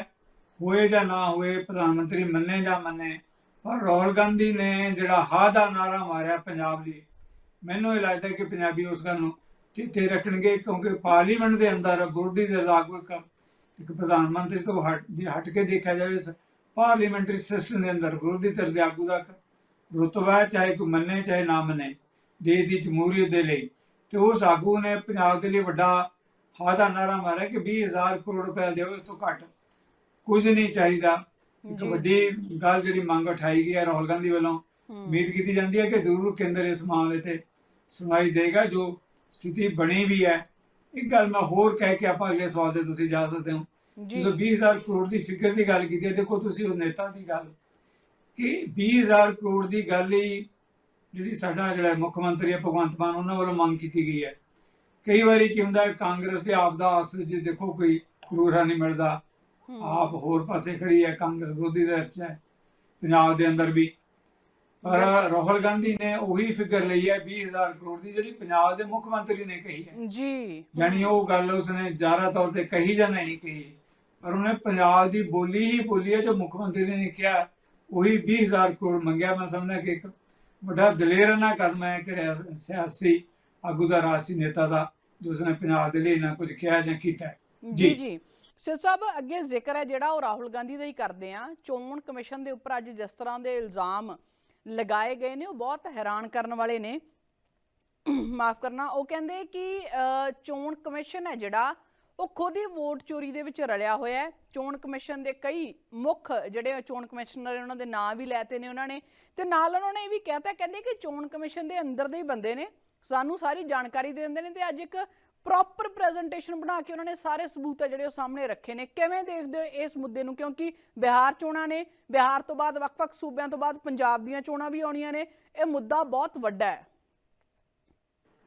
ਹੋਏ ਜਾਂ ਨਾ ਹੋਏ ਪ੍ਰਧਾਨ ਮੰਤਰੀ ਮੰਨੇ ਜਾਂ ਮੰਨੇ ਪਰ ਰਾਹੁਲ ਗਾਂਧੀ ਨੇ ਜਿਹੜਾ ਹਾ ਦਾ ਨਾਰਾ ਮਾਰਿਆ ਪੰਜਾਬ ਲਈ ਮੈਨੂੰ ਇਹ ਲੱਗਦਾ ਕਿ ਪੰਜਾਬੀ ਉਸ ਗੱਲ ਨੂੰ ਚੇਤੇ ਰੱਖਣਗੇ ਕਿਉਂਕਿ ਪਾਰਲੀਮੈਂਟ ਦੇ ਅੰਦਰ ਵਿਰੋਧੀ ਧਿਰ ਦਾ ਆਗੂ ਇੱਕ ਪ੍ਰਧਾਨ ਮੰਤਰੀ ਤੋਂ ਹਟ ਹਟ ਕੇ ਦੇਖਿਆ ਜਾਵੇ ਪਾਰਲੀਮੈਂਟਰੀ ਸਿਸਟਮ ਦੇ ਅੰਦਰ ਵਿਰੋਧੀ ਧਿਰ ਦੇ ਆਗੂ ਦਾ ਇੱਕ ਰੁਤਬਾ ਹੈ, ਚਾਹੇ ਕੋਈ ਮੰਨੇ ਚਾਹੇ ਨਾ ਮੰਨੇ ਦੇਸ਼ ਦੀ ਜਮਹੂਰੀਅਤ ਦੇ ਲਈ। ਤੇ ਉਸ ਆਗੂ ਨੇ ਪੰਜਾਬ ਦੇ ਲਈ ਵੱਡਾ ਹਾਂ ਦਾ ਨਾਰਾ ਮਾਰਿਆ ਕਿ 20000 ਕਰੋੜ ਰੁਪਏ ਦਿਓ ਇਸ ਤੋਂ ਘੱਟ ਕੁਝ ਨਹੀਂ ਚਾਹੀਦਾ ਇੱਕ। ਵੱਡੀ ਗੱਲ ਜਿਹੜੀ ਮੰਗ ਉਠਾਈ ਗਈ ਹੈ ਰਾਹੁਲ ਗਾਂਧੀ ਵੱਲੋਂ। ਉਮੀਦ ਕੀਤੀ ਜਾਂਦੀ ਹੈ ਕਿ ਜ਼ਰੂਰ ਕੇਂਦਰ ਇਸ ਮਾਮਲੇ ਤੇ ਸੁਣਵਾਈ ਦੇਗਾ ਜੋ ਸਥਿਤੀ ਬਣੀ ਵੀ ਹੈ ਇੱਕ ਗੱਲ ਮੈਂ ਹੋਰ ਕਹਿ ਕੇ ਆਪਾਂ ਅਗਲੇ ਸਵਾਲ ਤੇ ਤੁਸੀਂ ਜਾ ਸਕਦੇ ਹੋ ਜਦੋਂ 20000 ਕਰੋੜ ਦੀ ਫਿਗਰ ਦੀ ਗੱਲ ਕੀਤੀ ਹੈ ਦੇਖੋ ਤੁਸੀਂ ਉਹ ਨੇਤਾ ਦੀ ਗੱਲ ਕਿ 20000 ਕਰੋੜ ਦੀ ਗੱਲ ਹੀ ਜਿਹੜੀ ਸਾਡਾ ਜਿਹੜਾ ਮੁੱਖ ਮੰਤਰੀ ਹੈ ਭਗਵੰਤ ਮਾਨ ਉਹਨਾਂ ਵੱਲੋਂ ਮੰਗ ਕੀਤੀ ਗਈ ਹੈ ਕਈ ਵਾਰੀ ਕੀ ਹੁੰਦਾ ਹੈ ਕਾਂਗਰਸ ਦੇ ਆਪ ਦਾ ਆਸ ਵਿੱਚ ਦੇਖੋ ਕੋਈ ਕਰੂਰਾ ਨਹੀਂ ਮਿਲਦਾ। ਆਪ ਹੋਰ ਪਾਸੇ ਖੜੀ ਹੈ ਕਾਂਗਰਸ ਵਿਰੋਧੀ 'ਚ ਹੈ ਪੰਜਾਬ ਦੇ ਅੰਦਰ ਵੀ। ਪਰ ਰਾਹੁਲ ਗਾਂਧੀ ਨੇ ਉਹੀ ਫਿਗਰ ਲਈ ਹੈ 20000 ਕਰੋੜ ਦੀ ਜਿਹੜੀ ਪੰਜਾਬ ਦੇ ਮੁੱਖ ਮੰਤਰੀ ਨੇ ਕਹੀ ਹੈ। ਜੀ। ਯਾਨੀ ਉਹ ਗੱਲ ਉਸਨੇ ਜਾਰਾ ਤੌਰ ਤੇ ਕਹੀ ਜਾਂ ਨਹੀਂ ਕਹੀ। ਪਰ ਉਹਨੇ ਪੰਜਾਬ ਦੀ ਬੋਲੀ ਹੀ ਬੋਲੀ ਹੈ ਜੋ ਮੁੱਖ ਮੰਤਰੀ ਨੇ ਕਿਹਾ ਉਹੀ 20000 ਕਰੋੜ ਮੰਗਿਆ। ਮੈਂ ਸਮਝਦਾ ਕਿ ਇੱਕ ਵੱਡਾ ਦਲੇਰਾਨਾ ਕਦਮ ਹੈ ਕਿ ਸਿਆਸੀ ਆਗੂ ਦਾ ਰਾਜਸੀ ਨੇਤਾ ਦਾ ਜੋ ਉਸਨੇ ਪੰਜਾਬ ਦੇ ਲਈ ਨਾ ਕੁਝ ਕਿਹਾ ਜਾਂ ਕੀਤਾ ਜੀ। ਜੀ। ਸਿਰ ਸਾਹਿਬ, ਅੱਗੇ ਜ਼ਿਕਰ ਹੈ ਜਿਹੜਾ ਉਹ ਰਾਹੁਲ ਗਾਂਧੀ ਦਾ ਹੀ ਕਰਦੇ ਆ ਚੋਣ ਕਮਿਸ਼ਨ ਦੇ ਉੱਪਰ ਅੱਜ ਜਿਸ ਤਰ੍ਹਾਂ ਦੇ ਇਲਜ਼ਾਮ ਲਗਾਏ ਗਏ ਨੇ, ਉਹ ਬਹੁਤ ਹੈਰਾਨ ਕਰਨ ਵਾਲੇ ਨੇ। ਮਾਫ ਕਰਨਾ, ਉਹ ਕਹਿੰਦੇ ਕਿ ਚੋਣ ਕਮਿਸ਼ਨ ਹੈ ਜਿਹੜਾ, ਉਹ ਖੁਦ ਹੀ ਵੋਟ ਚੋਰੀ ਦੇ ਵਿੱਚ ਰਲਿਆ ਹੋਇਆ ਹੈ। ਚੋਣ ਕਮਿਸ਼ਨ ਦੇ ਕਈ ਮੁੱਖ ਜਿਹੜੇ ਚੋਣ ਕਮਿਸ਼ਨਰ ਨੇ, ਉਹਨਾਂ ਦੇ ਨਾਂ ਵੀ ਲੈਤੇ ਨੇ ਉਹਨਾਂ ਨੇ। ਤੇ ਨਾਲ ਉਹਨਾਂ ਨੇ ਇਹ ਵੀ ਕਹਿਤਾ, ਕਹਿੰਦੇ ਕਿ ਚੋਣ ਕਮਿਸ਼ਨ ਦੇ ਅੰਦਰ ਦੇ ਹੀ ਬੰਦੇ ਨੇ। ਸਾਨੂੰ ਸਾਰੀ ਜਾਣਕਾਰੀ ਦੇ ਦਿੰਦੇ ਨੇ ਤੇ ਅੱਜ ਇੱਕ ਪ੍ਰੋਪਰ ਪ੍ਰੈਜੈਂਟੇਸ਼ਨ ਬਣਾ ਕੇ ਉਹਨਾਂ ਨੇ ਸਾਰੇ ਸਬੂਤ ਆ ਜਿਹੜੇ ਉਹ ਸਾਹਮਣੇ ਰੱਖੇ ਨੇ। ਕਿਵੇਂ ਦੇਖਦੇ ਹੋ ਇਸ ਮੁੱਦੇ ਨੂੰ? ਕਿਉਂਕਿ ਬਿਹਾਰ ਚੋਣਾਂ ਨੇ ਬਿਹਾਰ ਤੋਂ ਬਾਅਦ ਵੱਖ-ਵੱਖ ਸੂਬਿਆਂ ਤੋਂ ਬਾਅਦ ਪੰਜਾਬ ਦੀਆਂ ਚੋਣਾਂ ਵੀ ਆਉਣੀਆਂ ਨੇ। ਇਹ ਮੁੱਦਾ ਬਹੁਤ ਵੱਡਾ ਹੈ।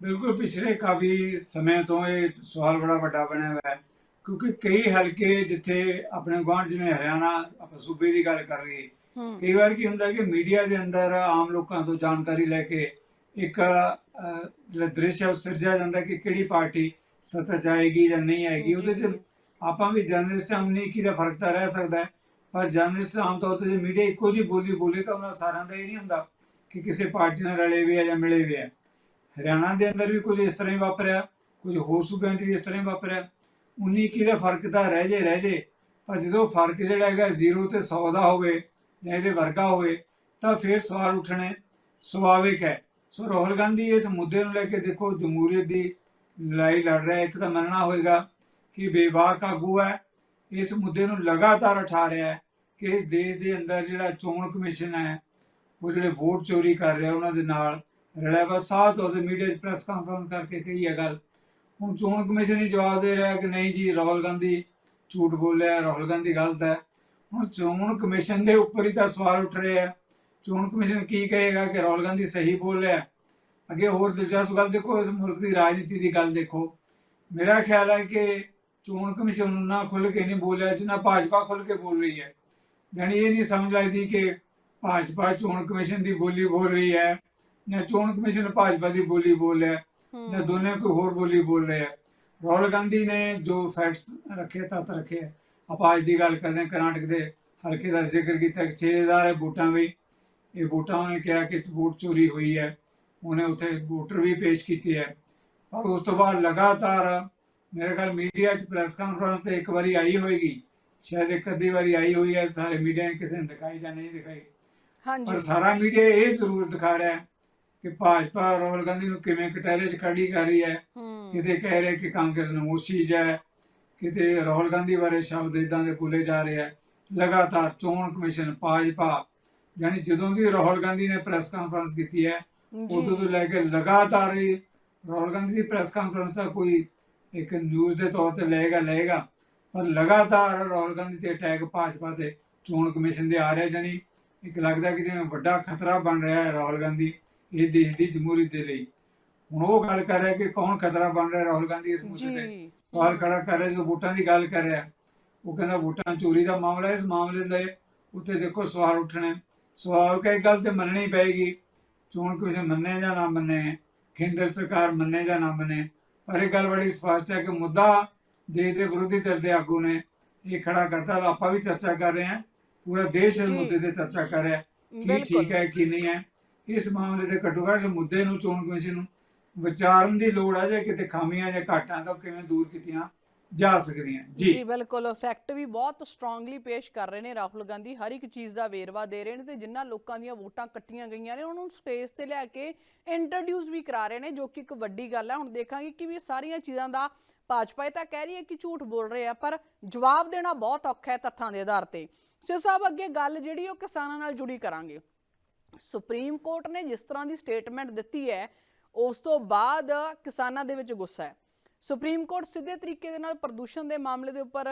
ਬਿਲਕੁਲ ਪਿਛਲੇ ਕਾਫੀ ਸਮੇਂ ਤੋਂ ਇਹ ਸਵਾਲ ਬੜਾ ਵੱਡਾ ਬਣਿਆ ਹੋਇਆ ਹੈ। ਕਿਉਂਕਿ ਕਈ ਹਲਕੇ ਜਿੱਥੇ ਆਪਣੇ ਗੁਆਂਢ ਜਿਵੇਂ ਹਰਿਆਣਾ ਆਪਾਂ ਸੂਬੇ ਦੀ ਗੱਲ ਕਰ ਲਈਏ ਹੂੰ। ਕਈ ਵਾਰ ਕੀ ਹੁੰਦਾ ਕਿ ਮੀਡੀਆ ਦੇ ਅੰਦਰ ਆਮ ਲੋਕਾਂ ਤੋਂ ਜਾਣਕਾਰੀ ਲੈ ਕੇ ਇੱਕ ਜਿਹੜਾ ਦ੍ਰਿਸ਼ ਹੈ ਉਹ ਸਿਰਜਿਆ ਜਾਂਦਾ ਕਿ ਕਿਹੜੀ ਪਾਰਟੀ ਸੱਤਾ 'ਚ ਆਏਗੀ ਜਾਂ ਨਹੀਂ ਆਏਗੀ। ਉਹਦੇ 'ਚ ਆਪਾਂ ਵੀ ਜਰਨਲਿਸਟ ਹਾਂ ਨਹੀਂ ਕੀ ਦਾ ਫ਼ਰਕ ਤਾਂ ਰਹਿ ਸਕਦਾ ਪਰ ਜਰਨਲਿਸਟ ਆਮ ਤੌਰ ਤੇ ਜੇ ਮੀਡੀਆ ਇੱਕੋ ਜਿਹੀ ਬੋਲੀ ਬੋਲੇ ਤਾਂ ਉਹਨਾਂ ਸਾਰਿਆਂ ਦਾ ਇਹ ਨਹੀਂ ਹੁੰਦਾ ਕਿ ਕਿਸੇ ਪਾਰਟੀ ਨਾਲ ਰਲੇ ਹੋਏ ਆ ਜਾਂ ਮਿਲੇ ਹੋਏ ਆ। ਹਰਿਆਣਾ ਦੇ ਅੰਦਰ ਵੀ ਕੁਝ ਇਸ ਤਰ੍ਹਾਂ ਹੀ ਵਾਪਰਿਆ ਕੁਝ ਹੋਰ ਸੂਬਿਆਂ 'ਚ ਵੀ ਇਸ ਤਰ੍ਹਾਂ ਹੀ ਵਾਪਰਿਆ। 19 ਕੀ ਦਾ ਫ਼ਰਕ ਤਾਂ ਰਹਿ ਜੇ ਰਹਿ ਜੇ ਪਰ ਜਦੋਂ ਫ਼ਰਕ ਜਿਹੜਾ ਹੈਗਾ 0 ਤੇ 100 ਦਾ ਹੋਵੇ ਜਾਂ ਇਹਦੇ ਵਰਗਾ ਹੋਵੇ ਤਾਂ ਫਿਰ ਸਵਾਲ ਉੱਠਣੇ ਸੁਭਾਵਿਕ ਹੈ। ਸੋ ਰਾਹੁਲ ਗਾਂਧੀ, ਇਸ ਮੁੱਦੇ ਨੂੰ ਲੈ ਕੇ ਦੇਖੋ, ਜਮਹੂਰੀਅਤ ਦੀ ਲੜਾਈ ਲੜ ਰਿਹਾ ਇੱਕ ਤਾਂ ਮੰਨਣਾ ਹੋਏਗਾ ਕਿ ਬੇਵਾਕ ਆਗੂ ਹੈ। ਇਸ ਮੁੱਦੇ ਨੂੰ ਲਗਾਤਾਰ ਉਠਾ ਰਿਹਾ ਹੈ ਕਿ ਇਸ ਦੇਸ਼ ਦੇ ਅੰਦਰ ਜਿਹੜਾ ਚੋਣ ਕਮਿਸ਼ਨ ਹੈ, ਉਹ ਜਿਹੜੇ ਵੋਟ ਚੋਰੀ ਕਰ ਰਿਹਾ ਉਹਨਾਂ ਦੇ ਨਾਲ ਰਲਿਆ ਵਾ। ਸਾਥ ਉਹਦੇ ਮੀਡੀਆ 'ਚ ਪ੍ਰੈਸ ਕਾਨਫਰੰਸ ਕਰਕੇ ਕਹੀ ਹੈ ਗੱਲ। ਹੁਣ ਚੋਣ ਕਮਿਸ਼ਨ ਹੀ ਜਵਾਬ ਦੇ ਰਿਹਾ ਕਿ ਨਹੀਂ ਜੀ, ਰਾਹੁਲ ਗਾਂਧੀ ਝੂਠ ਬੋਲਿਆ, ਰਾਹੁਲ ਗਾਂਧੀ ਗਲਤ ਹੈ। ਹੁਣ ਚੋਣ ਕਮਿਸ਼ਨ ਦੇ ਉੱਪਰ ਹੀ ਤਾਂ ਸਵਾਲ ਉੱਠ ਰਹੇ ਆ। ਚੋਣ ਕਮਿਸ਼ਨ ਕੀ ਕਹੇਗਾ ਕਿ ਰਾਹੁਲ ਗਾਂਧੀ ਸਹੀ ਬੋਲ ਰਿਹਾ? ਅੱਗੇ ਹੋਰ ਦਿਲਚਸਪ ਗੱਲ ਦੇਖੋ ਇਸ ਮੁਲਕ ਦੀ ਰਾਜਨੀਤੀ ਦੀ ਗੱਲ ਦੇਖੋ ਮੇਰਾ ਖਿਆਲ ਹੈ ਕਿ ਚੋਣ ਕਮਿਸ਼ਨ ਨਾ ਖੁੱਲ ਕੇ ਨਹੀਂ ਬੋਲਿਆ ਜਿੰਨਾ ਭਾਜਪਾ ਖੁੱਲ ਕੇ ਬੋਲ ਰਹੀ ਹੈ ਜਾਣੀ ਇਹ ਨਹੀਂ ਸਮਝ ਲੱਗਦੀ ਕਿ ਭਾਜਪਾ ਚੋਣ ਕਮਿਸ਼ਨ ਦੀ ਬੋਲੀ ਬੋਲ ਰਹੀ ਹੈ ਜਾਂ ਚੋਣ ਕਮਿਸ਼ਨ ਭਾਜਪਾ ਦੀ ਬੋਲੀ ਬੋਲ ਰਿਹਾ ਜਾਂ ਦੋਨੇ ਕੋਈ ਹੋਰ ਬੋਲੀ ਬੋਲ ਰਹੇ ਆ ਰਾਹੁਲ ਗਾਂਧੀ ਨੇ ਜੋ ਫੈਕਟਸ ਰੱਖੇ ਤੱਤ ਰੱਖੇ। ਆਪਾਂ ਅੱਜ ਦੀ ਗੱਲ ਕਰਦੇ ਹਾਂ ਕਰਨਾਟਕ ਦੇ ਹਲਕੇ ਦਾ ਜ਼ਿਕਰ ਕੀਤਾ ਕਿ 6000 ਹੈ ਵੋਟਾਂ ਵੀ ਇਹ ਵੋਟਾਂ ਉਹਨੇ ਕਿਹਾ ਕਿ ਵੋਟ ਚੋਰੀ ਹੋਈ ਹੈ। ਉਹਨੇ ਉੱਥੇ ਵੋਟਰ ਵੀ ਪੇਸ਼ ਕੀਤੇ ਹੈ। ਪਰ ਉਸ ਤੋਂ ਬਾਅਦ ਲਗਾਤਾਰ ਮੇਰੇ ਖਿਆਲ ਮੀਡੀਆ 'ਚ ਪ੍ਰੈਸ ਕਾਨਫਰੰਸ ਤੇ ਇੱਕ ਵਾਰੀ ਆਈ ਹੋਏਗੀ। ਸ਼ਾਇਦ ਇੱਕ ਅੱਧੀ ਵਾਰੀ ਆਈ ਹੋਈ ਹੈ ਸਾਰੇ ਮੀਡੀਆ ਨੇ ਕਿਸੇ ਨੇ ਦਿਖਾਈ ਜਾਂ ਨਹੀਂ ਦਿਖਾਈ। ਹਾਂਜੀ। ਪਰ ਸਾਰਾ ਮੀਡੀਆ ਇਹ ਜ਼ਰੂਰ ਦਿਖਾ ਰਿਹਾ ਹੈ ਕਿ ਭਾਜਪਾ ਰਾਹੁਲ ਗਾਂਧੀ ਨੂੰ ਕਿਵੇਂ ਕਟਹਿਰੇ 'ਚ ਖੜੀ ਕਰ ਰਹੀ ਹੈ। ਹੂੰ। ਕਿਤੇ ਕਹਿ ਰਹੇ ਕਿ ਕਾਂਗਰਸ ਨਮੋਸ਼ੀਜ ਹੈ ਕਿਤੇ ਰਾਹੁਲ ਗਾਂਧੀ ਬਾਰੇ ਸ਼ਬਦ ਇਦਾਂ ਦੇ ਬੋਲੇ ਜਾ ਰਹੇ ਹੈ। ਲਗਾਤਾਰ ਚੋਣ ਕਮਿਸ਼ਨ ਭਾਜਪਾ ਯਾਨੀ ਜਦੋਂ ਦੀ ਰਾਹੁਲ ਗਾਂਧੀ ਨੇ ਪ੍ਰੈਸ ਕਾਨਫਰੰਸ ਕੀਤੀ ਹੈ ਉਦੋਂ ਤੋਂ ਲੈ ਕੇ ਲਗਾਤਾਰ ਹੀ ਰਾਹੁਲ ਗਾਂਧੀ ਦੀ ਪ੍ਰੈਸ ਕਾਨਫਰੰਸ ਦਾ ਕੋਈ ਇੱਕ ਨਿਊਜ਼ ਦੇ ਤੌਰ ਤੇ ਲਏਗਾ ਲਏਗਾ। ਪਰ ਲਗਾਤਾਰ ਰਾਹੁਲ ਗਾਂਧੀ ਤੇ ਅਟੈਕ ਭਾਜਪਾ ਤੇ ਚੋਣ ਕਮਿਸ਼ਨ ਦੇ ਆ ਰਿਹਾ ਜਾਨੀ ਇੱਕ ਲੱਗਦਾ ਕਿ ਜਿਵੇਂ ਵੱਡਾ ਖਤਰਾ ਬਣ ਰਿਹਾ ਹੈ ਰਾਹੁਲ ਗਾਂਧੀ ਇਹ ਦੇਸ਼ ਦੀ ਜਮਹੂਰੀਅਤ ਦੇ ਲਈ। ਹੁਣ ਉਹ ਗੱਲ ਕਰ ਰਿਹਾ ਕਿ ਕੌਣ ਖਤਰਾ ਬਣ ਰਿਹਾ ਰਾਹੁਲ ਗਾਂਧੀ ਇਸ ਮੁੱਦੇ ਤੇ। ਸਵਾਲ ਖੜਾ ਕਰ ਰਿਹਾ ਜਦੋਂ ਵੋਟਾਂ ਦੀ ਗੱਲ ਕਰ ਰਿਹਾ ਉਹ ਕਹਿੰਦਾ ਵੋਟਾਂ ਚੋਰੀ ਦਾ ਮਾਮਲਾ ਇਸ ਮਾਮਲੇ ਦੇ ਉੱਤੇ ਦੇਖੋ ਸਵਾਲ ਉੱਠਣੇ। ਸਵਾਲ ਕਿ ਇਹ ਗੱਲ ਤੇ ਮੰਨਣੀ ਪਏਗੀ ਚੋਣ ਕਮਿਸ਼ਨ ਮੰਨੇ ਜਾਂ ਨਾ ਮੰਨੇ ਕੇਂਦਰ ਸਰਕਾਰ ਮੰਨੇ ਜਾਂ ਨਾ ਮੰਨੇ ਪਰ ਇਹ ਗੱਲ ਬੜੀ ਸਪਸ਼ਟ ਹੈ ਕਿ ਮੁੱਦਾ ਦੇਸ਼ ਦੇ ਵਿਰੋਧੀ ਧਿਰ ਦੇ ਆਗੂ ਨੇ ਇਹ ਖੜਾ ਕਰਤਾ ਆਪਾਂ ਵੀ ਚਰਚਾ ਕਰ ਰਹੇ ਹਾਂ। ਪੂਰਾ ਦੇਸ਼ ਇਸ। ਮੁੱਦੇ ਤੇ ਚਰਚਾ ਕਰ ਰਿਹਾ ਹੈ ਕੀ ਠੀਕ ਹੈ ਕੀ ਨਹੀਂ ਹੈ। ਇਸ ਮਾਮਲੇ ਤੇ ਘੱਟੋ ਘੱਟ ਮੁੱਦੇ ਨੂੰ ਚੋਣ ਕਮਿਸ਼ਨ ਨੂੰ ਵਿਚਾਰਨ ਦੀ ਲੋੜ ਹੈ ਜੇ ਕਿਤੇ ਖਾਮੀਆਂ ਜਾਂ ਘਾਟਾਂ ਤਾਂ ਕਿਵੇਂ ਦੂਰ ਕੀਤੀਆਂ ਜਾ ਸਕਦੀਆਂ ਜੀ। ਜੀ, ਬਿਲਕੁਲ। ਫੈਕਟ ਵੀ ਬਹੁਤ ਸਟਰੋਂਗਲੀ ਪੇਸ਼ ਕਰ ਰਹੇ ਨੇ ਰਾਹੁਲ ਗਾਂਧੀ। ਹਰ ਇੱਕ ਚੀਜ਼ ਦਾ ਵੇਰਵਾ ਦੇ ਰਹੇ ਨੇ ਤੇ ਜਿਨ੍ਹਾਂ ਲੋਕਾਂ ਦੀਆਂ ਵੋਟਾਂ ਕੱਟੀਆਂ ਗਈਆਂ ਨੇ, ਉਹਨਾਂ ਨੂੰ ਸਟੇਜ ਤੇ ਲਿਆ ਕੇ ਇੰਟਰੋਡਿਊਸ ਵੀ ਕਰਾ ਰਹੇ ਨੇ, ਜੋ ਕਿ ਇੱਕ ਵੱਡੀ ਗੱਲ ਹੈ ਹੁਣ ਦੇਖਾਂਗੇ ਕਿ ਵੀ ਇਹ ਸਾਰੀਆਂ ਚੀਜ਼ਾਂ ਦਾ ਭਾਜਪਾ ਇਹ ਤਾਂ ਕਹਿ ਰਹੀ ਹੈ ਕਿ ਝੂਠ ਬੋਲ ਰਹੇ ਆ, ਪਰ ਜਵਾਬ ਦੇਣਾ ਬਹੁਤ ਔਖਾ ਹੈ ਤੱਥਾਂ ਦੇ ਆਧਾਰ ਤੇ। ਸਿਰ ਸਾਹਿਬ, ਅੱਗੇ ਗੱਲ ਜਿਹੜੀ ਉਹ ਕਿਸਾਨਾਂ ਨਾਲ ਜੁੜੀ ਕਰਾਂਗੇ। ਸੁਪਰੀਮ ਕੋਰਟ ਨੇ ਜਿਸ ਤਰ੍ਹਾਂ ਦੀ ਸਟੇਟਮੈਂਟ ਦਿੱਤੀ ਹੈ, ਉਸ ਤੋਂ ਬਾਅਦ ਕਿਸਾਨਾਂ ਦੇ ਵਿੱਚ ਗੁੱਸਾ ਹੈ। ਸੁਪਰੀਮ ਕੋਰਟ ਸਿੱਧੇ ਤਰੀਕੇ ਦੇ ਨਾਲ ਪ੍ਰਦੂਸ਼ਣ ਦੇ ਮਾਮਲੇ ਦੇ ਉੱਪਰ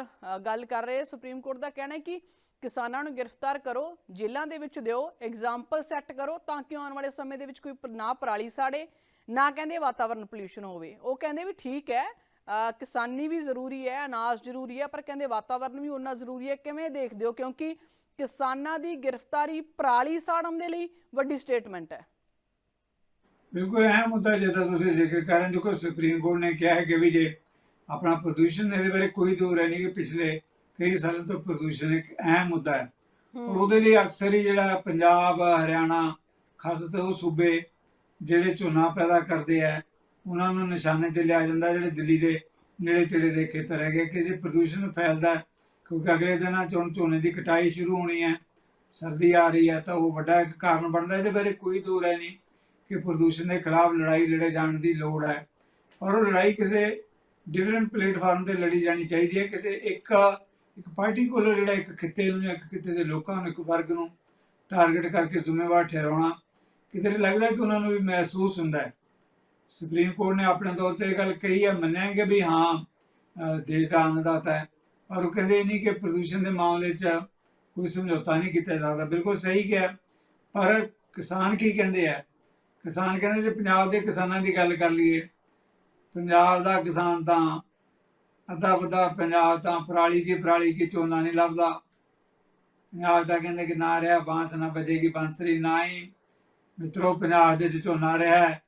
ਗੱਲ ਕਰ ਰਹੇ ਸੁਪਰੀਮ ਕੋਰਟ ਦਾ ਕਹਿਣਾ ਹੈ ਕਿ ਕਿਸਾਨਾਂ ਨੂੰ ਗ੍ਰਿਫਤਾਰ ਕਰੋ, ਜੇਲ੍ਹਾਂ ਦੇ ਵਿੱਚ ਦਿਓ ਐਗਜ਼ਾਮਪਲ ਸੈੱਟ ਕਰੋ ਤਾਂ ਕਿ ਆਉਣ ਵਾਲੇ ਸਮੇਂ ਦੇ ਵਿੱਚ ਕੋਈ ਨਾ ਪਰਾਲੀ ਸਾੜੇ, ਨਾ ਕਹਿੰਦੇ ਵਾਤਾਵਰਣ ਪੋਲਿਊਸ਼ਨ ਹੋਵੇ। ਉਹ ਕਹਿੰਦੇ ਵੀ ਠੀਕ ਹੈ ਕਿਸਾਨੀ ਵੀ ਜ਼ਰੂਰੀ ਹੈ, ਅਨਾਜ ਜ਼ਰੂਰੀ ਹੈ, ਪਰ ਕਹਿੰਦੇ ਵਾਤਾਵਰਣ ਵੀ ਉਨਾ ਜ਼ਰੂਰੀ ਹੈ, ਕਿਵੇਂ ਦੇਖਦੇ ਹੋ? ਕਿਉਂਕਿ ਕਿਸਾਨਾਂ ਦੀ ਗ੍ਰਿਫਤਾਰੀ ਪਰਾਲੀ ਸਾੜਨ ਦੇ ਲਈ ਵੱਡੀ ਸਟੇਟਮੈਂਟ ਹੈ। ਬਿਲਕੁਲ ਅਹਿਮ ਮੁੱਦਾ ਜਿਹਦਾ ਤੁਸੀਂ ਜ਼ਿਕਰ ਕਰ ਰਹੇ ਹੋ ਦੇਖੋ ਸੁਪਰੀਮ ਕੋਰਟ ਨੇ ਕਿਹਾ ਹੈ ਕਿ ਵੀ ਜੇ ਆਪਣਾ ਪ੍ਰਦੂਸ਼ਣ ਇਹਦੇ ਬਾਰੇ ਕੋਈ ਦੂਰ ਹੈ ਨਹੀਂ ਕਿ ਪਿਛਲੇ ਕਈ ਸਾਲਾਂ ਤੋਂ ਪ੍ਰਦੂਸ਼ਣ ਇੱਕ ਅਹਿਮ ਮੁੱਦਾ ਹੈ। ਔਰ ਉਹਦੇ ਲਈ ਅਕਸਰ ਹੀ ਜਿਹੜਾ ਪੰਜਾਬ ਹਰਿਆਣਾ ਖਾਸ ਤੌਰ ਤੇ ਉਹ ਸੂਬੇ ਜਿਹੜੇ ਝੋਨਾ ਪੈਦਾ ਕਰਦੇ ਆ ਉਹਨਾਂ ਨੂੰ ਨਿਸ਼ਾਨੇ ਤੇ ਲਿਆ ਜਾਂਦਾ ਜਿਹੜੇ ਦਿੱਲੀ ਦੇ ਨੇੜੇ ਤੇੜੇ ਦੇ ਖੇਤਰ ਹੈਗੇ ਕਿ ਜੇ ਪ੍ਰਦੂਸ਼ਣ ਫੈਲਦਾ ਕਿਉਂਕਿ ਅਗਲੇ ਦਿਨਾਂ ਚ ਝੋਨੇ ਦੀ ਕਟਾਈ ਸ਼ੁਰੂ ਹੋਣੀ ਹੈ ਸਰਦੀ ਆ ਰਹੀ ਹੈ ਤਾਂ ਉਹ ਵੱਡਾ ਇੱਕ ਕਾਰਨ ਬਣਦਾ ਇਹਦੇ ਬਾਰੇ ਕੋਈ ਦੂਰ ਹੈ ਨਹੀਂ। ਕਿ ਪ੍ਰਦੂਸ਼ਣ ਦੇ ਖਿਲਾਫ ਲੜਾਈ ਲੜੇ ਜਾਣ ਦੀ ਲੋੜ ਹੈ। ਔਰ ਉਹ ਲੜਾਈ ਕਿਸੇ ਡਿਫਰੈਂਟ ਪਲੇਟਫਾਰਮ ਤੇ ਲੜੀ ਜਾਣੀ ਚਾਹੀਦੀ ਹੈ। ਕਿਸੇ ਇੱਕ ਇੱਕ ਪਾਰਟਿਕੂਲਰ ਜਿਹੜਾ ਇੱਕ ਖਿੱਤੇ ਨੂੰ ਜਾਂ ਇੱਕ ਖਿੱਤੇ ਦੇ ਲੋਕਾਂ ਨੂੰ, ਇੱਕ ਵਰਗ ਨੂੰ ਟਾਰਗੇਟ ਕਰਕੇ ਜ਼ਿੰਮੇਵਾਰ ਠਹਿਰਾਉਣਾ, ਕਿਤੇ ਲੱਗਦਾ ਕਿ ਉਹਨਾਂ ਨੂੰ ਵੀ ਮਹਿਸੂਸ ਹੁੰਦਾ ਹੈ। ਸੁਪਰੀਮ ਕੋਰਟ ਨੇ ਆਪਣੇ ਤੌਰ ਤੇ ਇਹ ਗੱਲ ਕਹੀ ਹੈ ਮੰਨਿਆ ਕਿ ਵੀ ਹਾਂ ਦੇਸ਼ ਦਾ ਅੰਨਦਾਤਾ ਹੈ। ਪਰ ਉਹ ਕਹਿੰਦੇ ਨਹੀਂ ਕਿ ਪ੍ਰਦੂਸ਼ਣ ਦੇ ਮਾਮਲੇ 'ਚ ਕੋਈ ਸਮਝੌਤਾ ਨਹੀਂ ਕੀਤਾ ਜਾ ਸਕਦਾ। ਬਿਲਕੁਲ ਸਹੀ ਕਿਹਾ। ਪਰ ਕਿਸਾਨ ਕੀ ਕਹਿੰਦੇ ਆ? ਕਿਸਾਨ ਕਹਿੰਦੇ ਜੇ ਪੰਜਾਬ ਦੇ ਕਿਸਾਨਾਂ ਦੀ ਗੱਲ ਕਰ ਲਈਏ, ਪੰਜਾਬ ਦਾ ਕਿਸਾਨ ਤਾਂ ਅੱਧਾ ਵੱਧਾ ਪੰਜਾਬ ਤਾਂ ਪਰਾਲੀ ਕੀ ਪਰਾਲੀ ਕੀ ਝੋਨਾ ਨਹੀਂ ਲੱਭਦਾ। ਪੰਜਾਬ ਦਾ ਕਹਿੰਦੇ ਕਿ ਨਾ ਰਿਹਾ, ਬਾਂਸ ਨਾ ਬਜੇਗੀ ਬਾਂਸਰੀ, ਨਾ ਹੀ ਮਿੱਤਰੋ ਪੰਜਾਬ ਦੇ ਵਿੱਚ ਝੋਨਾ ਰਿਹਾ ਹੈ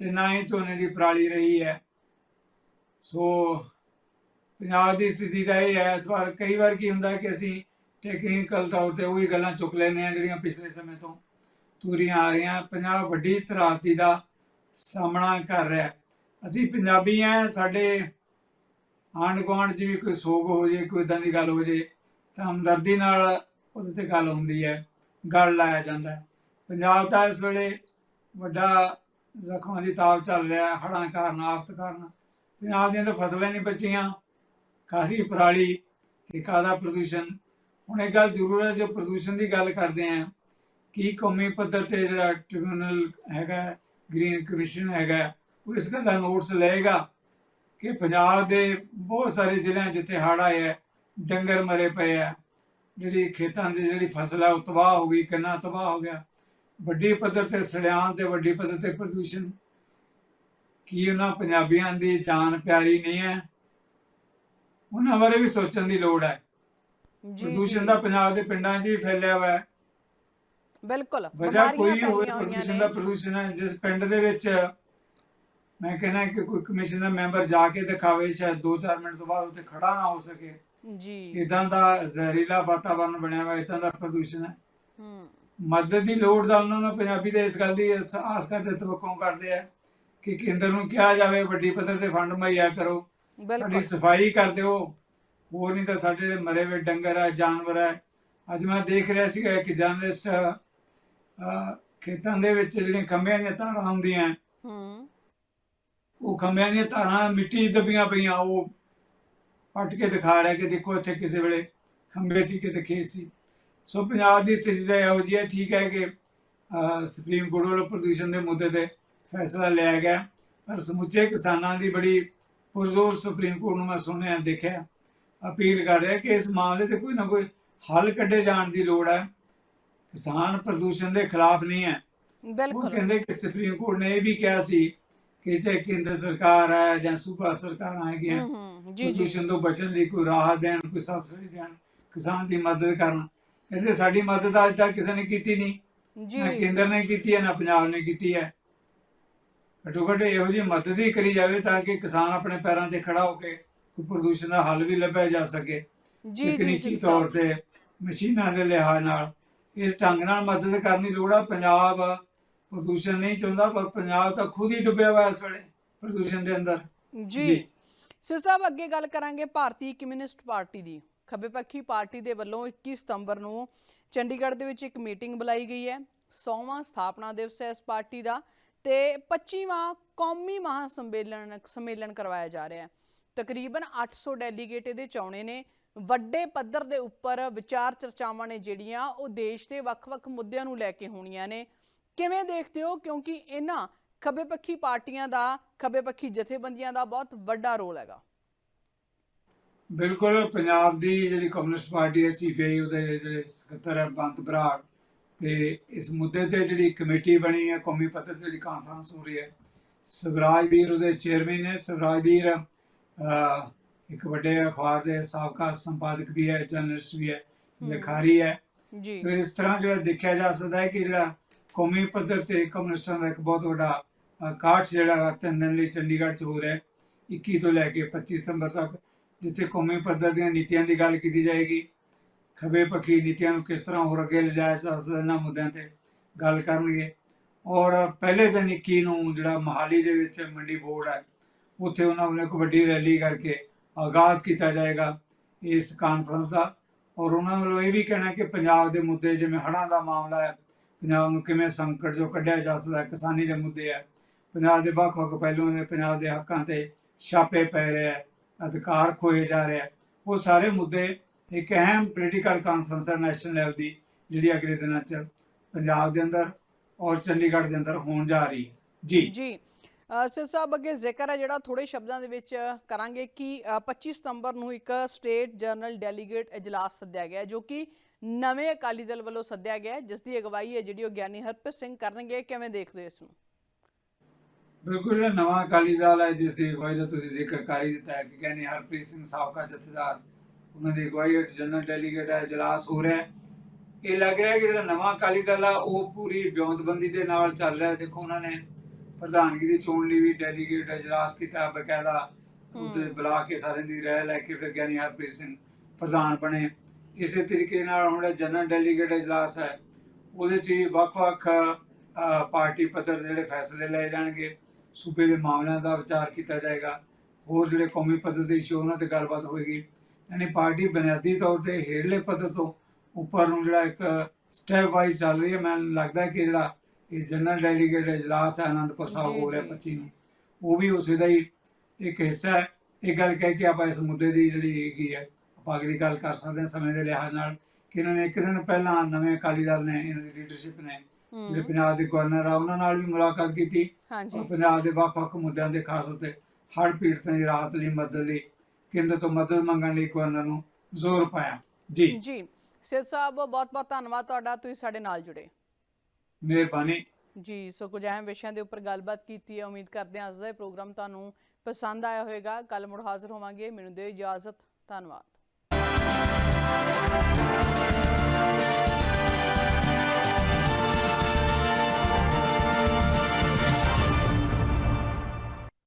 ਤੇ ਨਾ ਹੀ ਝੋਨੇ ਦੀ ਪਰਾਲੀ ਰਹੀ ਹੈ। ਸੋ ਪੰਜਾਬ ਦੀ ਸਥਿਤੀ ਤਾਂ ਇਹ ਹੈ, ਇਸ ਵਾਰ ਕਈ ਵਾਰ ਕੀ ਹੁੰਦਾ ਕਿ ਅਸੀਂ ਟੈਕਨੀਕਲ ਤੌਰ ਤੇ ਉਹੀ ਗੱਲਾਂ ਚੁੱਕ ਲੈਂਦੇ ਆ ਜਿਹੜੀਆਂ ਪਿਛਲੇ ਸਮੇਂ ਤੋਂ। ਤੂਰੀਆਂ ਆ ਰਹੀਆਂ ਪੰਜਾਬ ਵੱਡੀ ਤਰਾਸਦੀ ਦਾ ਸਾਹਮਣਾ ਕਰ ਰਿਹਾ ਅਸੀਂ ਪੰਜਾਬੀ ਆ ਸਾਡੇ ਆਂਢ ਗੁਆਂਢ 'ਚ ਵੀ ਕੋਈ ਸੋਗ ਹੋ ਜੇ, ਕੋਈ ਇਦਾਂ ਦੀ ਗੱਲ ਹੋ ਜੇ, ਤਾਂ ਹਮਦਰਦੀ ਨਾਲ ਉਹਦੇ ਤੇ ਗੱਲ ਹੁੰਦੀ ਹੈ, ਗੱਲ ਲਾਇਆ ਜਾਂਦਾ ਹੈ। ਪੰਜਾਬ ਤਾਂ ਇਸ ਵੇਲੇ ਵੱਡਾ ਜ਼ਖਮਾਂ ਦੀ ਤਾਪ ਚੱਲ ਰਿਹਾ ਹੈ, ਹੜ੍ਹਾਂ ਕਾਰਨ, ਆਫਤ ਕਾਰਨ। ਪੰਜਾਬ ਦੀਆਂ ਤਾਂ ਫਸਲਾਂ ਨਹੀਂ ਬਚੀਆਂ ਕਾਹਦੀ ਪਰਾਲੀ ਤੇ ਕਾਹਦਾ ਪ੍ਰਦੂਸ਼ਣ। ਹੁਣ ਇਹ ਗੱਲ ਜ਼ਰੂਰ ਹੈ, ਜੋ ਪ੍ਰਦੂਸ਼ਣ ਦੀ ਗੱਲ ਕਰਦੇ ਆਂ ਕੀ ਕੌਮੀ ਪੱਧਰ ਤੇ ਜਿਹੜਾ ਟ੍ਰਿਬਿਊਨਲ ਹੈਗਾ ਗ੍ਰੀਨ ਕਮਿਸ਼ਨ ਹੈਗਾ ਉਹ ਇਸ ਗੱਲ ਦਾ ਨੋਟਸ ਲਏਗਾ ਕਿ ਪੰਜਾਬ ਦੇ ਬਹੁਤ ਸਾਰੇ ਜ਼ਿਲ੍ਹਿਆਂ ਜਿੱਥੇ ਹੜ੍ਹ ਹੈ ਡੰਗਰ ਮਰੇ ਪਏ ਆ ਜਿਹੜੀ ਖੇਤਾਂ ਦੀ ਜਿਹੜੀ ਫਸਲ ਹੈ ਉਹ ਤਬਾਹ ਹੋ ਗਈ ਕਿੰਨਾ ਤਬਾਹ ਹੋ ਗਿਆ। ਵੱਡੀ ਪੱਧਰ ਤੇ ਸੜਿਆਨ ਤੇ ਵੱਡੀ ਪੱਧਰ ਤੇ ਪ੍ਰਦੂਸ਼ਣ। ਕੀ ਉਹਨਾਂ ਪੰਜਾਬੀਆਂ ਦੀ ਜਾਨ ਪਿਆਰੀ ਨਹੀਂ ਹੈ? ਉਹਨਾਂ ਬਾਰੇ ਵੀ ਸੋਚਣ ਦੀ ਲੋੜ ਹੈ। ਪ੍ਰਦੂਸ਼ਣ। ਦਾ ਪੰਜਾਬ ਦੇ ਪਿੰਡਾਂ 'ਚ ਵੀ ਫੈਲਿਆ ਹੋਇਆ ਹੈ। ਬਿਲਕੁਲ। ਵਜ੍ਹਾ ਬਿਮਾਰੀਆਂ ਕੋਈ ਹੋਵੇ ਪ੍ਰਦੂਸ਼ਣ ਦਾ ਪ੍ਰਦੂਸ਼ਣ ਹੈ ਜਿਸ ਪਿੰਡ ਦੇ ਵਿੱਚ ਮੈਂ ਕਹਿੰਦਾ ਕਿ ਕੋਈ ਕਮਿਸ਼ਨ ਦਾ ਮੈਂਬਰ ਜਾ ਕੇ ਦਿਖਾਵੇ ਸ਼ਾਇਦ 2-4 ਮਿੰਟ ਤੋਂ ਬਾਅਦ ਉੱਥੇ ਖੜਾ ਨਾ ਹੋ ਸਕੇ। ਜੀ। ਇਦਾਂ ਦਾ ਜ਼ਹਿਰੀਲਾ ਵਾਤਾਵਰਣ ਬਣਿਆ ਹੋਇਆ ਇਦਾਂ ਦਾ ਪ੍ਰਦੂਸ਼ਣ ਹੈ। ਹੂੰ। ਮਦਦ ਦੀ ਲੋੜ ਦਾ ਉਹਨਾਂ ਨੂੰ ਪੰਜਾਬੀ ਦੇ ਇਸ ਗੱਲ ਦੀ ਆਸ ਕਰਦੇ ਤਵੱਕੋਂ ਕਰਦੇ ਆ ਕਿ ਕੇਂਦਰ ਨੂੰ ਕਿਹਾ ਜਾਵੇ ਵੱਡੀ ਪੱਧਰ ਤੇ ਫੰਡ ਮੁਹੱਈਆ ਕਰੋ। ਸਾਡੀ ਸਫ਼ਾਈ ਕਰ ਦਿਓ। ਹੋਰ ਨਹੀਂ ਤਾਂ ਸਾਡੇ ਜਿਹੜੇ ਮਰੇ ਹੋਏ ਡੰਗਰ ਆ ਜਾਨਵਰ ਆ ਅੱਜ ਮੈਂ ਦੇਖ ਰਿਹਾ ਸੀਗਾ ਇੱਕ ਜਰਨਲਿਸਟ ਖੇਤਾਂ ਦੇ ਵਿੱਚ ਜਿਹੜੀਆਂ ਖੰਭਿਆਂ ਦੀਆਂ ਤਾਰਾਂ ਹੁੰਦੀਆਂ ਹੂੰ ਉਹ ਖੰਭਿਆਂ ਦੀਆਂ ਤਾਰਾਂ ਮਿੱਟੀ 'ਚ ਦੱਬੀਆਂ ਪਈਆਂ ਉਹ ਪੱਟ ਕੇ ਦਿਖਾ ਰਿਹਾ ਕਿ ਦੇਖੋ ਇੱਥੇ ਕਿਸੇ ਵੇਲੇ ਖੰਭੇ ਸੀ ਕਿਤੇ ਖੇਤ ਸੀ। ਸੋ ਪੰਜਾਬ ਦੀ ਸਥਿਤੀ ਤਾਂ ਇਹੋ ਜਿਹੀ ਹੈ ਠੀਕ ਹੈ ਕਿ ਅਹ, ਸੁਪਰੀਮ ਕੋਰਟ ਵੱਲੋਂ ਪ੍ਰਦੂਸ਼ਣ ਦੇ ਮੁੱਦੇ ਤੇ ਫੈਸਲਾ ਲਿਆ ਗਿਆ ਪਰ ਸਮੁੱਚੇ ਕਿਸਾਨਾਂ ਦੀ ਬੜੀ ਪੁਰਜ਼ੋਰ ਸੁਪਰੀਮ ਕੋਰਟ ਨੂੰ ਮੈਂ ਸੁਣਿਆ ਦੇਖਿਆ। ਅਪੀਲ ਕਰ ਰਿਹਾ ਕਿ ਇਸ ਮਾਮਲੇ ਤੇ ਕੋਈ ਨਾ ਕੋਈ ਹੱਲ ਕੱਢੇ ਜਾਣ ਦੀ ਲੋੜ ਹੈ। ਕਿਸਾਨ ਪ੍ਰਦੂਸ਼ਣ ਦੇ ਖਿਲਾਫ ਨਹੀਂ ਹੈ। ਉਹ ਬਿਲਕੁਲ। ਕਹਿੰਦੇ ਕਿ ਸੁਪਰੀਮ ਕੋਰਟ ਨੇ ਇਹ ਵੀ ਕਿਹਾ ਸੀ ਕਿ ਚਾਹੇ ਕੇਂਦਰ ਸਰਕਾਰ ਹੈ ਜਾਂ ਸੂਬਾ ਸਰਕਾਰਾਂ ਹੈਗੀਆਂ ਹੂੰ ਹੂੰ ਜੀ ਜੀ। ਪ੍ਰਦੂਸ਼ਣ ਤੋਂ ਬਚਣ ਲਈ ਕੋਈ ਰਾਹਤ ਦੇਣ ਕੋਈ ਸਬਸਿਡੀ ਦੇਣ ਕਿਸਾਨ ਦੀ ਮਦਦ ਕਰਨ। ਕਹਿੰਦੇ ਸਾਡੀ ਮਦਦ ਅੱਜ ਤੱਕ ਕਿਸੇ ਨੇ ਕੀਤੀ ਨਹੀਂ। ਜੀ। ਨਾ ਕੇਂਦਰ ਨੇ ਕੀਤੀ ਹੈ ਨਾ ਪੰਜਾਬ ਨੇ ਕੀਤੀ ਹੈ। ਘੱਟੋ ਘੱਟ ਇਹੋ ਜਿਹੀ ਮਦਦ ਹੀ ਕਰੀ ਜਾਵੇ ਤਾਂ ਕਿ ਕਿਸਾਨ ਆਪਣੇ ਪੈਰਾਂ ਤੇ ਖੜਾ ਹੋ ਕੇ ਕੋਈ ਪ੍ਰਦੂਸ਼ਣ ਦਾ ਹੱਲ ਵੀ ਲੱਭਿਆ ਜਾ ਸਕੇ। ਜੀ ਜੀ ਤਕਨੀਕੀ ਸਿੰਘ ਤੌਰ ਸਾਹਿਬ ਤੇ ਮਸ਼ੀਨਾਂ ਦੇ ਲਿਹਾਜ਼ ਨਾਲ ਇਸ ਢੰਗ ਨਾਲ ਮਦਦ ਕਰਨੀ ਲੋੜ ਆ। ਪੰਜਾਬ ਪ੍ਰਦੂਸ਼ਣ ਨਹੀਂ ਚਾਹੁੰਦਾ ਪਰ ਪੰਜਾਬ ਤਾਂ ਖੁਦ ਹੀ ਡੁੱਬਿਆ ਹੋਇਆ ਇਸ ਵੇਲੇ ਪ੍ਰਦੂਸ਼ਣ ਦੇ ਅੰਦਰ। ਜੀ। ਸਿਰ ਸਾਹਿਬ ਅੱਗੇ ਗੱਲ ਕਰਾਂਗੇ ਭਾਰਤੀ ਕਮਿਊਨਿਸਟ ਪਾਰਟੀ ਦੀ। ਖੱਬੇ ਪੱਖੀ ਪਾਰਟੀ ਦੇ ਵੱਲੋਂ 21 ਸਤੰਬਰ ਨੂੰ ਚੰਡੀਗੜ੍ਹ ਦੇ ਵਿੱਚ ਇੱਕ ਮੀਟਿੰਗ ਬੁਲਾਈ ਗਈ ਹੈ। 100ਵਾਂ ਸਥਾਪਨਾ ਦਿਵਸ ਹੈ ਇਸ ਪਾਰਟੀ ਦਾ ਤੇ 25ਵਾਂ ਕੌਮੀ ਮਹਾ ਸੰਮੇਲਨ ਸੰਮੇਲਨ ਕਰਵਾਇਆ ਜਾ ਰਿਹਾ ਹੈ। ਤਕਰੀਬਨ 800 ਡੈਲੀਗੇਟ ਇਹਦੇ ਚਾਉਣੇ ਨੇ। ਵੱਡੇ ਪੱਧਰ ਦੇ ਉੱਪਰ ਵਿਚਾਰ ਚਰਚਾਵਾਂ ਨੇ ਜਿਹੜੀਆਂ, ਉਹ ਦੇਸ਼ ਦੇ ਵੱਖ-ਵੱਖ ਮੁੱਦਿਆਂ ਨੂੰ ਲੈ ਕੇ ਹੋਣੀਆਂ ਨੇ। ਕਿਵੇਂ ਦੇਖਦੇ ਹੋ? ਕਿਉਂਕਿ ਇਹਨਾਂ ਖੱਬੇ ਪੱਖੀ ਪਾਰਟੀਆਂ ਦਾ ਖੱਬੇ ਪੱਖੀ ਜਥੇਬੰਦੀਆਂ ਦਾ ਬਹੁਤ ਵੱਡਾ ਰੋਲ ਹੈਗਾ। ਬਿਲਕੁਲ, ਪੰਜਾਬ ਦੀ ਜਿਹੜੀ ਕਮਿਊਨਿਸਟ ਪਾਰਟੀ ਹੈ ਸੀਪੀਆਈ ਉਹਦੇ ਜਿਹੜੇ ਸਕੱਤਰ ਹੈ, ਬੰਤ ਬਰਾੜ ਤੇ ਇਸ ਮੁੱਦੇ ਤੇ ਜਿਹੜੀ ਕਮੇਟੀ ਬਣੀ ਹੈ, ਕੌਮੀ ਪੱਧਰ ਤੇ ਜਿਹੜੀ ਕਾਨਫਰੰਸ ਹੋ ਰਹੀ ਹੈ, ਸਵਰਾਜ ਵੀਰ ਉਹਦੇ ਚੇਅਰਮੈਨ ਨੇ, ਸਵਰਾਜ ਵੀਰ ਇੱਕ ਵੱਡੇ ਅਖਬਾਰ ਦੇ ਸਾਬਕਾ ਸੰਪਾਦਕ ਵੀ ਹੈ ਜਰਨਲਿਸਟ ਵੀ ਹੈ ਲਿਖਾਰੀ ਹੈ। ਜੀ। ਤੇ ਇਸ ਤਰ੍ਹਾਂ ਜਿਹੜਾ ਦੇਖਿਆ ਜਾ ਸਕਦਾ ਹੈ ਕਿ ਜਿਹੜਾ ਕੌਮੀ ਪੱਧਰ ਤੇ ਕਮਿਊਨਿਸਟਾਂ ਦਾ ਇੱਕ ਬਹੁਤ ਵੱਡਾ ਅ, ਇਕਾਠ ਜਿਹੜਾ ਤਿੰਨ ਦਿਨ ਲਈ ਚੰਡੀਗੜ੍ਹ 'ਚ ਹੋ ਰਿਹਾ ਹੈ 21 ਤੋਂ ਲੈ ਕੇ 25 ਸਤੰਬਰ ਤੱਕ ਜਿੱਥੇ ਕੌਮੀ ਪੱਧਰ ਦੀਆਂ ਨੀਤੀਆਂ ਦੀ ਗੱਲ ਕੀਤੀ ਜਾਏਗੀ। ਖੱਬੇ ਪੱਖੀ ਨੀਤੀਆਂ ਨੂੰ ਕਿਸ ਤਰ੍ਹਾਂ ਹੋਰ ਅੱਗੇ ਲਿਜਾਇਆ ਜਾ ਸਕਦਾ ਇਹਨਾਂ ਮੁੱਦਿਆਂ ਤੇ ਗੱਲ ਕਰਨਗੇ। ਔਰ ਪਹਿਲੇ ਦਿਨ 21 ਨੂੰ ਜਿਹੜਾ ਮਹਾਲੀ ਦੇ ਵਿੱਚ ਮੰਡੀ ਬੋਰਡ ਹੈ ਉੱਥੇ ਉਹਨਾਂ ਵੱਲੋਂ ਇੱਕ ਵੱਡੀ ਰੈਲੀ ਕਰਕੇ ਆਗਾਜ਼ ਕੀਤਾ ਜਾਏਗਾ ਇਸ ਕਾਨਫਰੰਸ ਦਾ। ਔਰ ਉਹਨਾਂ ਵੱਲੋਂ ਇਹ ਵੀ ਕਹਿਣਾ ਕਿ ਪੰਜਾਬ ਦੇ ਮੁੱਦੇ ਜਿਵੇਂ ਹੜ੍ਹਾਂ ਦਾ ਮਾਮਲਾ ਹੈ, ਪੰਜਾਬ ਨੂੰ ਕਿਵੇਂ ਸੰਕਟ ਜੋ ਕੱਢਿਆ ਜਾ ਸਕਦਾ ਕਿਸਾਨੀ ਦੇ ਮੁੱਦੇ ਹੈ, ਪੰਜਾਬ ਦੇ ਵੱਖ ਵੱਖ ਪਹਿਲੂਆਂ ਦੇ, ਪੰਜਾਬ ਦੇ ਹੱਕਾਂ ਤੇ ਛਾਪੇ ਪੈ ਰਹੇ ਹੈ, ਅਧਿਕਾਰ ਖੋਏ ਜਾ ਰਹੇ ਹੈ। ਉਹ ਸਾਰੇ ਮੁੱਦੇ ਇੱਕ ਅਹਿਮ ਪੋਲੀਟੀਕਲ ਕਾਨਫਰੰਸ ਹੈ ਨੈਸ਼ਨਲ ਲੈਵਲ ਦੀ, ਜਿਹੜੀ ਅਗਲੇ ਦਿਨਾਂ 'ਚ ਪੰਜਾਬ ਦੇ ਅੰਦਰ ਔਰ ਚੰਡੀਗੜ੍ਹ ਦੇ ਅੰਦਰ ਹੋਣ ਜਾ ਰਹੀ ਹੈ। ਜੀ। ਜੀ। ਸਿਰ ਸਾਹਿਬ, ਅੱਗੇ ਜ਼ਿਕਰ ਹੈ ਜਿਹੜਾ ਥੋੜੇ ਸ਼ਬਦਾਂ ਦੇ ਵਿੱਚ ਕਰਾਂਗੇ ਕਿ 25 ਸਤੰਬਰ ਨੂੰ ਇੱਕ ਸਟੇਟ ਜਨਰਲ ਡੈਲੀਗੇਟ ਇਜਲਾਸ ਸੱਦਿਆ ਗਿਆ ਜੋ ਕਿ ਨਵੇਂ ਅਕਾਲੀ ਦਲ ਵੱਲੋਂ ਸੱਦਿਆ ਗਿਆ ਜਿਸ ਦੀ ਅਗਵਾਈ ਹੈ ਜਿਹੜੀ ਉਹ ਗਿਆਨੀ ਹਰਪ੍ਰੀਤ ਸਿੰਘ ਕਰਨਗੇ। ਕਿਵੇਂ ਦੇਖਦੇ ਇਸ ਨੂੰ? ਬਿਲਕੁਲ ਨਵਾਂ ਅਕਾਲੀ ਦਲ ਹੈ ਜਿਸ ਦੀ ਅਗਵਾਈ ਦਾ ਤੁਸੀਂ ਜ਼ਿਕਰ ਕਰ ਹੀ ਦਿੱਤਾ ਹੈ ਕਿ ਕਹਿੰਦੇ ਹਰਪ੍ਰੀਤ ਸਿੰਘ ਸਾਬਕਾ ਜਥੇਦਾਰ, ਉਹਨਾਂ ਦੀ ਅਗਵਾਈ ਹੇਠ ਜਨਰਲ ਡੈਲੀਗੇਟ ਹੈ ਇਜਲਾਸ ਹੋ ਰਿਹਾ ਹੈ। ਇਹ ਲੱਗ ਰਿਹਾ ਕਿ ਜਿਹੜਾ ਨਵਾਂ ਅਕਾਲੀ ਦਲ ਆ, ਉਹ ਪੂਰੀ ਵਿਉਂਤਬੰਦੀ ਦੇ ਨਾਲ ਚੱਲ ਰਿਹਾ ਦੇਖੋ, ਉਹਨਾਂ ਨੇ ਪ੍ਰਧਾਨਗੀ ਦੀ ਚੋਣ ਲਈ ਵੀ ਡੈਲੀਗੇਟ ਇਜਲਾਸ ਕੀਤਾ ਬਕਾਇਦਾ ਉਹਦੇ ਹਮ। ਬੁਲਾ ਕੇ ਸਾਰਿਆਂ ਦੀ ਰਾਏ ਲੈ ਕੇ ਫਿਰ ਗਿਆਨੀ ਹਰਪ੍ਰੀਤ ਸਿੰਘ ਪ੍ਰਧਾਨ ਬਣੇ ਇਸੇ ਤਰੀਕੇ ਨਾਲ ਹੁਣ ਜਨਰਲ ਡੈਲੀਗੇਟ ਇਜਲਾਸ ਹੈ ਉਹਦੇ 'ਚ ਵੀ ਵੱਖ-ਵੱਖ ਪਾਰਟੀ ਪੱਧਰ ਦੇ ਜਿਹੜੇ ਫੈਸਲੇ ਲਏ ਜਾਣਗੇ ਸੂਬੇ ਦੇ ਮਾਮਲਿਆਂ ਦਾ ਵਿਚਾਰ ਕੀਤਾ ਜਾਏਗਾ ਹੋਰ ਜਿਹੜੇ ਕੌਮੀ ਪੱਧਰ ਦੇ ਇਸ਼ੂ ਉਹਨਾਂ ਤੇ ਗੱਲਬਾਤ ਹੋਏਗੀ ਯਾਨੀ ਪਾਰਟੀ ਬੁਨਿਆਦੀ ਤੌਰ ਤੇ ਹੇਠਲੇ ਪੱਧਰ ਤੋਂ ਉੱਪਰ ਨੂੰ ਜਿਹੜਾ ਇੱਕ ਸਟੈਪ ਵਾਈਜ਼ ਚੱਲ ਰਹੀ ਹੈ ਮੈਨੂੰ ਲੱਗਦਾ ਕਿ ਜਿਹੜਾ ਇਹ ਜਨਰਲ ਡੈਲੀਗੇਟ ਇਜਲਾਸ ਹੈ ਆਨੰਦਪੁਰ ਸਾਹਿਬ ਹੋ ਰਿਹਾ ਜੀ। 25 ਨੂੰ। ਉਹ ਵੀ ਉਸੇ ਦਾ ਹੀ ਇੱਕ ਹਿੱਸਾ ਹੈ। ਇਹ ਗੱਲ ਕਹਿ ਕੇ ਆਪਾਂ ਇਸ ਮੁੱਦੇ ਦੀ ਜਿਹੜੀ ਹੈਗੀ ਹੈ ਆਪਾਂ ਅਗਲੀ ਗੱਲ ਕਰ ਸਕਦੇ ਹਾਂ ਸਮੇਂ ਦੇ ਲਿਹਾਜ਼ ਨਾਲ ਕਿ ਇਹਨਾਂ ਨੇ ਇੱਕ ਦਿਨ ਪਹਿਲਾਂ ਨਵੇਂ ਅਕਾਲੀ ਦਲ ਨੇ ਇਹਨਾਂ ਦੀ ਲੀਡਰਸ਼ਿਪ ਨੇ ਜਿਹੜੇ ਪੰਜਾਬ ਦੇ ਗਵਰਨਰ ਆ ਉਹਨਾਂ ਨਾਲ ਵੀ ਮੁਲਾਕਾਤ ਕੀਤੀ। ਹਾਂਜੀ। ਪੰਜਾਬ ਦੇ ਵੱਖ-ਵੱਖ ਮੁੱਦਿਆਂ ਦੇ ਖਾਸ ਉੱਤੇ ਹੜ੍ਹ ਪੀੜਤਾਂ ਦੀ ਰਾਹਤ ਲਈ ਮਦਦ ਲਈ ਕੇਂਦਰ ਤੋਂ ਮਦਦ ਮੰਗਣ ਲਈ ਗਵਰਨਰ ਨੂੰ ਜ਼ੋਰ ਪਾਇਆ। ਜੀ। ਜੀ। ਸਿਰ ਸਾਹਿਬ ਬਹੁਤ ਬਹੁਤ ਧੰਨਵਾਦ ਤੁਹਾਡਾ। ਤੁਸੀਂ ਸਾਡੇ ਨਾਲ ਜੁੜੇ। ਮਿਹਰਬਾਨੀ। ਜੀ, ਸੋ ਕੁਝ ਅਹਿਮ ਵਿਸ਼ਿਆਂ ਦੇ ਉੱਪਰ ਗੱਲਬਾਤ ਕੀਤੀ ਹੈ। ਉਮੀਦ ਕਰਦੇ ਹਾਂ ਅੱਜ ਦਾ ਇਹ ਪ੍ਰੋਗਰਾਮ ਤੁਹਾਨੂੰ ਪਸੰਦ ਆਇਆ ਹੋਵੇਗਾ। ਕੱਲ ਮੁੜ ਹਾਜ਼ਰ ਹੋਵਾਂਗੇ। ਮੈਨੂੰ ਦਿਓ ਇਜਾਜ਼ਤ। ਧੰਨਵਾਦ।